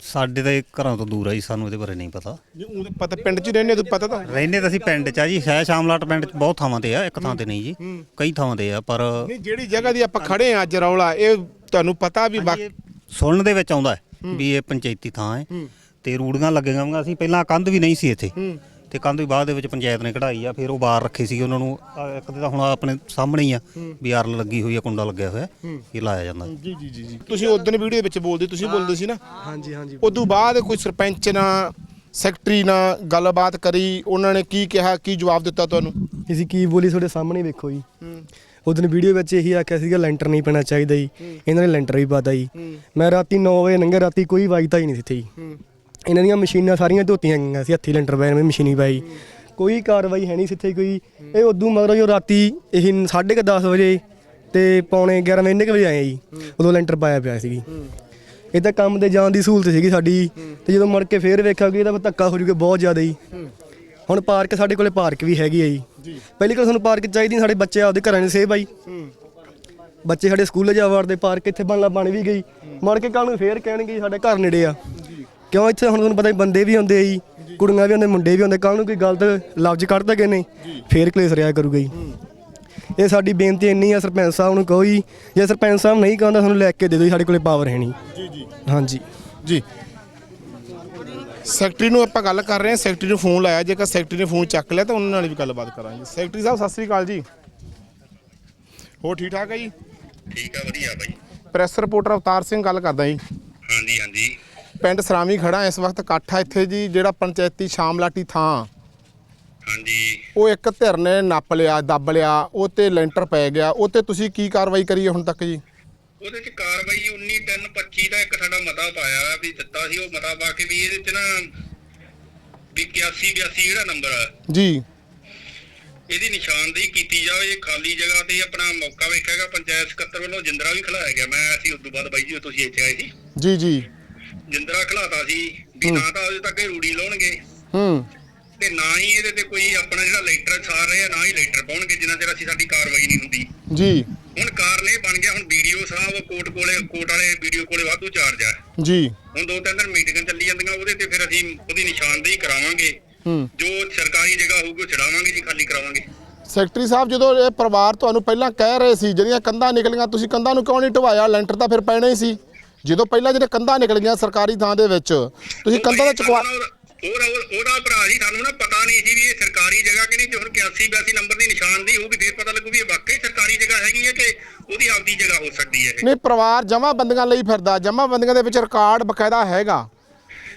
ਸਾਡੇ ਤਾਂ ਇਹ ਘਰਾਂ ਤੋਂ ਦੂਰ ਆ ਜੀ ਸਾਨੂੰ ਇਹਦੇ ਬਾਰੇ ਨਹੀਂ ਪਤਾ। ਜੀ ਉਹ ਤਾਂ ਪਤਾ ਪਿੰਡ 'ਚ ਹੀ ਰਹਿੰਦੇ ਤੂੰ ਪਤਾ ਤਾਂ। ਰਹਿੰਦੇ ਤਾਂ ਅਸੀਂ ਪਿੰਡ 'ਚ ਆ ਜੀ ਸ਼ਾਇਦ ਸ਼ਾਮਲਾਟ ਪਿੰਡ 'ਚ ਬਹੁਤ ਥਾਵਾਂ ਤੇ ਆ ਇੱਕ ਥਾਂ ਤੇ ਨਹੀਂ ਜੀ ਕਈ ਥਾਵਾਂ ਤੇ ਆ ਪਰ ਨਹੀਂ ਜਿਹੜੀ ਜਗ੍ਹਾ ਦੀ ਆਪਾਂ ਖੜੇ ਆ ਅੱਜ ਰੌਲਾ ਇਹ ਤੁਹਾਨੂੰ ਪਤਾ ਵੀ ਇਹ ਸੁਣਨ ਦੇ ਵਿੱਚ ਆਉਂਦਾ ਹੈ ਵੀ ਇਹ ਪੰਚਾਇਤੀ ਥਾਂ ਹੈ ਤੇ ਰੂੜੀਆਂ ਲੱਗੀਆਂ ਹੋਈਆਂ ਅਸੀਂ ਪਹਿਲਾਂ ਕੰਧ ਵੀ ਨਹੀਂ ਸੀ ਇੱਥੇ। ਤੇ ਕੰਧ ਵੀ ਬਾਅਦ ਦੇ ਵਿੱਚ ਪੰਚਾਇਤ ਨੇ ਕਢਾਈ ਆ ਫਿਰ ਉਹ ਬਾਹਰ ਰੱਖੇ ਸੀ ਉਹਨਾਂ ਨੂੰ। ਆਹ ਇੱਕ ਤੇ ਤਾਂ ਹੁਣ ਆਪਣੇ ਸਾਹਮਣੇ ਹੀ ਆ ਵੀ ਆਰਲ ਲੱਗੀ ਹੋਈ ਆ ਕੁੰਡਾ ਲੱਗਿਆ ਹੋਇਆ ਇਹ ਲਾਇਆ ਜਾਂਦਾ। ਜੀ ਜੀ ਜੀ ਜੀ। ਤੁਸੀਂ ਉਦੋਂ ਵੀਡੀਓ ਵਿੱਚ ਬੋਲਦੇ ਤੁਸੀਂ ਬੋਲਦੇ ਸੀ ਨਾ? ਹਾਂਜੀ ਹਾਂਜੀ। ਉਦੋਂ ਬਾਅਦ ਕੋਈ ਸਰਪੰਚ ਨਾਲ ਸੈਕਟਰੀ ਨਾਲ ਗੱਲਬਾਤ ਕਰੀ ਉਹਨਾਂ ਨੇ ਕੀ ਕਿਹਾ ਕੀ ਜਵਾਬ ਦਿੱਤਾ ਤੁਹਾਨੂੰ? ਅਸੀਂ ਕੀ ਬੋਲੀ ਤੁਹਾਡੇ ਸਾਹਮਣੇ ਵੇਖੋ ਜੀ। ਉਦੋਂ ਵੀਡੀਓ ਵਿੱਚ ਇਹੀ ਆਖਿਆ ਸੀਗਾ ਲੈਂਟਰ ਨਹੀਂ ਪੈਣਾ ਚਾਹੀਦਾ ਜੀ। ਇਹਨਾਂ ਨੇ ਲੈਂਟਰ ਵੀ ਪਾਤਾ ਜੀ। ਮੈਂ ਰਾਤੀ 9 ਵਜੇ ਲੰਘਿਆ ਰਾਤੀ ਕੋਈ ਵਾਜਦਾ ਹੀ ਨਹੀਂ ਸੀ ਇੱਥੇ ਜੀ। ਇਹਨਾਂ ਦੀਆਂ ਮਸ਼ੀਨਾਂ ਸਾਰੀਆਂ ਧੋਤੀਆਂ ਗਈਆਂ ਸੀ ਹੱਥੀ ਲੈਂਟਰ ਪਾਇਆ ਮੈਂ ਮਸ਼ੀਨੀ ਪਾਈ ਕੋਈ ਕਾਰਵਾਈ ਹੈ ਨਹੀਂ ਸੀ ਇੱਥੇ ਕੋਈ। ਇਹ ਉਦੋਂ ਮਗਰੋਂ ਜੋ ਰਾਤੀ ਇਹ 10:30 ਵਜੇ ਤੇ ਪੌਣੇ 11 ਵਜੇ ਇੰਨੇ ਕੁ ਵਜੇ ਆਏ ਜੀ। ਉਦੋਂ ਲੈਂਟਰ ਪਾਇਆ ਪਿਆ ਸੀ ਇਹ ਤਾਂ ਕੰਮ ਤੇ ਜਾਣ ਦੀ ਸਹੂਲਤ ਸੀਗੀ ਸਾਡੀ। ਤੇ ਜਦੋਂ ਮੁੜ ਕੇ ਫੇਰ ਵੇਖਿਆ ਕਿ ਇਹਦਾ ਧੱਕਾ ਹੋ ਜੂਗਾ ਬਹੁਤ ਜ਼ਿਆਦਾ ਜੀ। ਹੁਣ ਪਾਰਕ ਸਾਡੇ ਕੋਲੇ ਪਾਰਕ ਵੀ ਹੈਗੀ ਹੈ ਜੀ। ਪਹਿਲੀ ਗੱਲ ਸਾਨੂੰ ਪਾਰਕ ਚਾਹੀਦੀ ਸਾਡੇ ਬੱਚੇ ਆਪਦੇ ਘਰਾਂ 'ਚ ਸੇਵ ਆਈ ਬੱਚੇ ਸਾਡੇ ਸਕੂਲੇ ਜਾ ਵੜਦੇ ਪਾਰਕ ਇੱਥੇ ਬਣਲਾ ਬਣ ਵੀ ਗਈ। ਮੁੜ ਕੇ ਕੱਲ ਨੂੰ ਫੇਰ ਕਹਿਣਗੇ ਸਾਡੇ ਘਰ ਨੇੜੇ ਆ। ਕਿਉਂ ਇੱਥੇ ਹੁਣ ਤੁਹਾਨੂੰ ਪਤਾ ਹੀ ਬੰਦੇ ਵੀ ਹੁੰਦੇ ਆ ਜੀ ਕੁੜੀਆਂ ਵੀ ਹੁੰਦੇ ਮੁੰਡੇ ਵੀ ਹੁੰਦੇ ਕੱਲ ਨੂੰ ਕੋਈ ਗਲਤ ਲਫ਼ਜ਼ ਕੱਢਦਾ ਕਿ ਨਹੀਂ ਫੇਰ ਕਲੇਸ਼ ਰਿਆ ਕਰੂਗਾ ਜੀ। ਇਹ ਸਾਡੀ ਬੇਨਤੀ ਇੰਨੀ ਆ ਸਰਪੰਚ ਸਾਹਿਬ ਨੂੰ ਕਹੋ ਜੀ ਜੇ ਸਰਪੰਚ ਸਾਹਿਬ ਨਹੀਂ ਕਹਿੰਦਾ ਸਾਨੂੰ ਲੈ ਕੇ ਦੇ ਦਿਓ ਜੀ, ਸਾਡੇ ਕੋਲੇ ਪਾਵਰ ਹੈ ਨਹੀਂ। ਜੀ ਜੀ। ਹਾਂਜੀ। ਜੀ। ਸੈਕਟਰੀ ਨੂੰ ਆਪਾਂ ਗੱਲ ਕਰ ਰਹੇ ਹਾਂ ਸੈਕਟਰੀ ਨੂੰ ਫੋਨ ਲਾਇਆ ਜੇਕਰ ਸੈਕਟਰੀ ਨੇ ਫੋਨ ਚੱਕ ਲਿਆ ਤਾਂ ਉਹਨਾਂ ਨਾਲ ਵੀ ਗੱਲਬਾਤ ਕਰਾਂਗੇ। ਸੈਕਟਰੀ ਸਾਹਿਬ ਸਤਿ ਸ੍ਰੀ ਅਕਾਲ ਜੀ। ਹੋਰ ਠੀਕ ਠਾਕ ਹੈ ਜੀ? ਠੀਕ ਆ ਵਧੀਆ ਬਾਈ। ਪ੍ਰੈਸ ਰਿਪੋਰਟਰ ਅਵਤਾਰ ਸਿੰਘ ਗੱਲ ਕਰਦਾ ਜੀ। ਪਿੰਡ ਸਰਾਮੀ ਖੜਾ ਇਸ ਵਕਤ ਇਕੱਠ ਆ ਇੱਥੇ ਜੀ ਜਿਹੜਾ ਪੰਚਾਇਤੀ ਸ਼ਾਮਲਾਟੀ ਥਾਂ। ਹਾਂਜੀ। ਉਹ ਇੱਕ ਧਿਰ ਨੇ ਨੱਪ ਲਿਆ ਦੱਬ ਲਿਆ ਉਹ ਤੇ ਲੈਂਟਰ ਪੈ ਗਿਆ ਉਹ ਤੇ ਤੁਸੀਂ ਕੀ ਕਾਰਵਾਈ ਕਰੀ ਹੈ ਹੁਣ ਤੱਕ ਜੀ? ਉਹਦੇ ਚ ਕਾਰਵਾਈ 19 3 25 ਦਾ ਇੱਕ ਸਾਡਾ ਮਤਾ ਪਾਇਆ ਵੀ ਦਿੱਤਾ ਸੀ ਉਹ ਮਤਾ ਪਾ ਕੇ ਵੀ ਇਹਦੇ ਚ ਨਾ ਵੀ 81 82 ਜਿਹੜਾ ਨੰਬਰ ਆ ਜੀ। ਇਹਦੀ ਨਿਸ਼ਾਨਦੇਹੀ ਕੀਤੀ ਜਾਵੇ ਇਹ ਖਾਲੀ ਜਗ੍ਹਾ ਤੇ ਆਪਣਾ ਮੌਕਾ ਵੇਖਿਆਗਾ ਪੰਚਾਇਤ ਸਕੱਤਰ ਵੱਲੋਂ ਜਿੰਦਰਾ ਵੀ ਖਿਲਾਇਆ ਗਿਆ ਮੈਂ ਅਸੀਂ ਉਸ ਤੋਂ ਬਾਅਦ ਬਾਈ ਜੀ ਤੁਸੀਂ ਇੱਥੇ ਆਏ ਸੀ। ਜੀ ਜੀ। ਜਿੰਦਰਾ ਖਿਲਾਤਾ ਸੀ ਵੀ ਨਾ ਤਾਂ ਉਹਦੇ ਤੱਕ ਇਹ ਰੂੜੀ ਲਾਉਣਗੇ। ਹੂੰ। ਤੇ ਨਾ ਹੀ ਇਹਦੇ ਤੇ ਕੋਈ ਆਪਣਾ ਜਿਹੜਾ ਲੈਟਰ ਛਾੜ ਰਹੇ ਆ ਨਾ ਹੀ ਲੈਟਰ ਪਾਉਣਗੇ ਜਿੰਨਾ ਚਿਰ ਅਸੀਂ ਸਾਡੀ ਕਾਰਵਾਈ ਨਹੀਂ ਹੁੰਦੀ। ਜੀ। ਹੁਣ ਕਾਰਨ ਇਹ ਬਣ ਗਿਆ ਹੁਣ ਵੀਡੀਓ ਸਾਹਿਬ ਕੋਰਟ ਕੋਲੇ ਕੋਰਟ ਵਾਲੇ ਵੀਡੀਓ ਕੋਲੇ ਵਾਧੂ ਚਾਰਜ ਆ। ਜੀ। ਹੁਣ ਦੋ ਤਿੰਨ ਦਿਨ ਮੀਟਿੰਗਾਂ ਚੱਲੀ ਜਾਂਦੀਆਂ ਉਹਦੇ ਤੇ ਫਿਰ ਅਸੀਂ ਉਹਦੀ ਨਿਸ਼ਾਨਦੇਹੀ ਕਰਾਵਾਂਗੇ। ਹੂੰ। ਜੋ ਸਰਕਾਰੀ ਜਗ੍ਹਾ ਹੋਊਗੀ ਉਹ ਛਡਾਵਾਂਗੇ ਜੀ ਖਾਲੀ ਕਰਾਵਾਂਗੇ। ਸੈਕਟਰੀ ਸਾਹਿਬ ਜਦੋਂ ਇਹ ਪਰਿਵਾਰ ਤੁਹਾਨੂੰ ਪਹਿਲਾਂ ਕਹਿ ਰਹੇ ਸੀ ਜਿਹੜੀਆਂ ਕੰਧਾਂ ਨਿਕਲੀਆਂ ਤੁਸੀਂ ਕੰਧਾਂ ਨੂੰ ਕਿਉਂ ਨਹੀਂ ਢਵਾਇਆ ਲੈਂਟਰ ਤਾਂ ਫਿਰ ਪੈਣਾ ਹੀ ਸੀ। ਜਦੋਂ ਪਹਿਲਾਂ ਜਿਹੜੇ ਕੰਧਾਂ ਨਿਕਲੀਆਂ ਸਰਕਾਰੀ ਥਾਂ ਦੇ ਵਿੱਚ ਤੁਸੀਂ ਕੰਧਾਂ ਦਾ ਚੁਕਵਾ ਉਹਦਾ ਉਹਦਾ ਭਰਾ ਜੀ ਸਾਨੂੰ ਨਾ ਪਤਾ ਨਹੀਂ ਸੀ ਵੀ ਇਹ ਸਰਕਾਰੀ ਜਗ੍ਹਾ ਕਿ ਨਹੀਂ ਤੇ ਹੁਣ 81 82 ਨੰਬਰ ਦੀ ਨਿਸ਼ਾਨਦੇਹੀ ਹੋਊਗੀ ਫਿਰ ਪਤਾ ਲੱਗੂ ਵੀ ਇਹ ਵਾਕਈ ਸਰਕਾਰੀ ਜਗ੍ਹਾ ਹੈਗੀ ਹੈ ਕਿ ਉਹਦੀ ਆਪਦੀ ਜਗ੍ਹਾ ਹੋ ਸਕਦੀ ਹੈ ਇਹ। ਨਹੀਂ ਪਰਿਵਾਰ ਜਮਾ ਬੰਦੀਆਂ ਲਈ ਫਿਰਦਾ ਜਮਾ ਬੰਦੀਆਂ ਦੇ ਵਿੱਚ ਰਿਕਾਰਡ ਬਕਾਇਦਾ ਹੈਗਾ।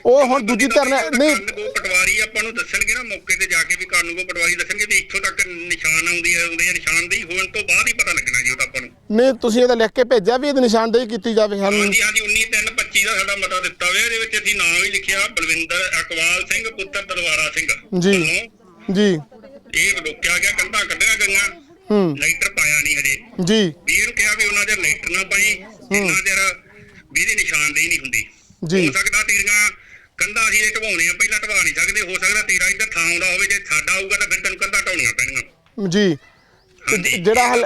ਉਹ ਹੁਣ ਦੂਜੀ ਧਿਰ ਨੇ ਨਹੀਂ। ਪਟਵਾਰੀ ਆਪਾਂ ਨੂੰ ਦੱਸਣਗੇ ਨਾ ਮੌਕੇ ਤੇ ਜਾ ਕੇ ਵੀ ਕਾਨੂੰਗੋ ਪਟਵਾਰੀ ਦੱਸਣਗੇ ਵੀ ਇੱਥੋਂ ਤੱਕ ਨਿਸ਼ਾਨ ਆਉਂਦੀ ਹੈ ਆਉਂਦੀ ਹੈ ਨਿਸ਼ਾਨਦੇਹੀ ਹੋਣ ਤੋਂ ਬਾਅਦ ਹੀ ਪਤਾ ਲੱਗਣਾ ਜੀ ਉਹ ਤਾਂ ਆਪਾਂ ਨੂੰ। ਨਹੀਂ ਤੁਸੀਂ ਇਹਦਾ ਲਿਖ ਕੇ ਭੇਜਿਆ ਵੀ ਇਹਦੀ ਨਿਸ਼ਾਨਦੇਹੀ ਕੀਤੀ ਜਾਵੇ ਸਾਨੂੰ। ਹਾਂਜੀ ਹਾਂਜੀ 19 3 25 ਦਾ ਸਾਡਾ ਮਤਾ ਦਿੱਤਾ ਹੋਇਆ ਇਹਦੇ ਵਿੱਚ ਅਸੀਂ ਨਾਮ ਵੀ ਲਿਖਿਆ ਬਲਵਿੰਦਰ ਅਕਵਾਲ ਸਿੰਘ ਪੁੱਤਰ ਤਲਵਾਰਾ ਸਿੰਘ। ਜੀ। ਜੀ। ਇਹ ਰੋਕਿਆ ਗਿਆ ਕੰਧਾਂ ਕੱਢੀਆਂ ਗਈਆਂ। ਹੂੰ। ਲੈਟਰ ਪਾਇਆ ਨਹੀਂ ਹਜੇ। ਜੀ। ਵੀ ਇਹਨੂੰ ਕਿਹਾ ਵੀ ਉਹਨਾਂ ਦੇ ਲੈਟਰ ਨਾ ਪਾਈ ਜਿੰਨਾ ਚਿਰ ਵੀ ਇਹਦੀ ਨਿਸ਼ਾਨਦੇਹੀ ਨਹੀਂ ਹੁੰਦੀ। ਜੀ। ਹੋ ਸਕਦਾ ਤੇਰੀਆਂ ਕੰਧਾਂ ਅਸੀਂ ਇਹ ਢਵਾਉਣੇ ਆ ਪਹਿਲਾਂ ਢਵਾ ਨਹੀਂ ਸਕਦੇ ਹੋ ਸਕਦਾ ਤੇਰਾ ਇੱਧਰ ਥਾਂ ਆਉਂਦਾ ਹੋਵੇ ਜੇ ਸਾਡਾ ਆਊਗਾ ਤਾਂ ਫਿਰ ਤੈਨੂੰ ਕੰਧਾਂ ਢਾਉਣੀਆਂ ਪੈਣਗੀਆਂ। ਜੀ। ਜਿਹੜਾ ਹਲ-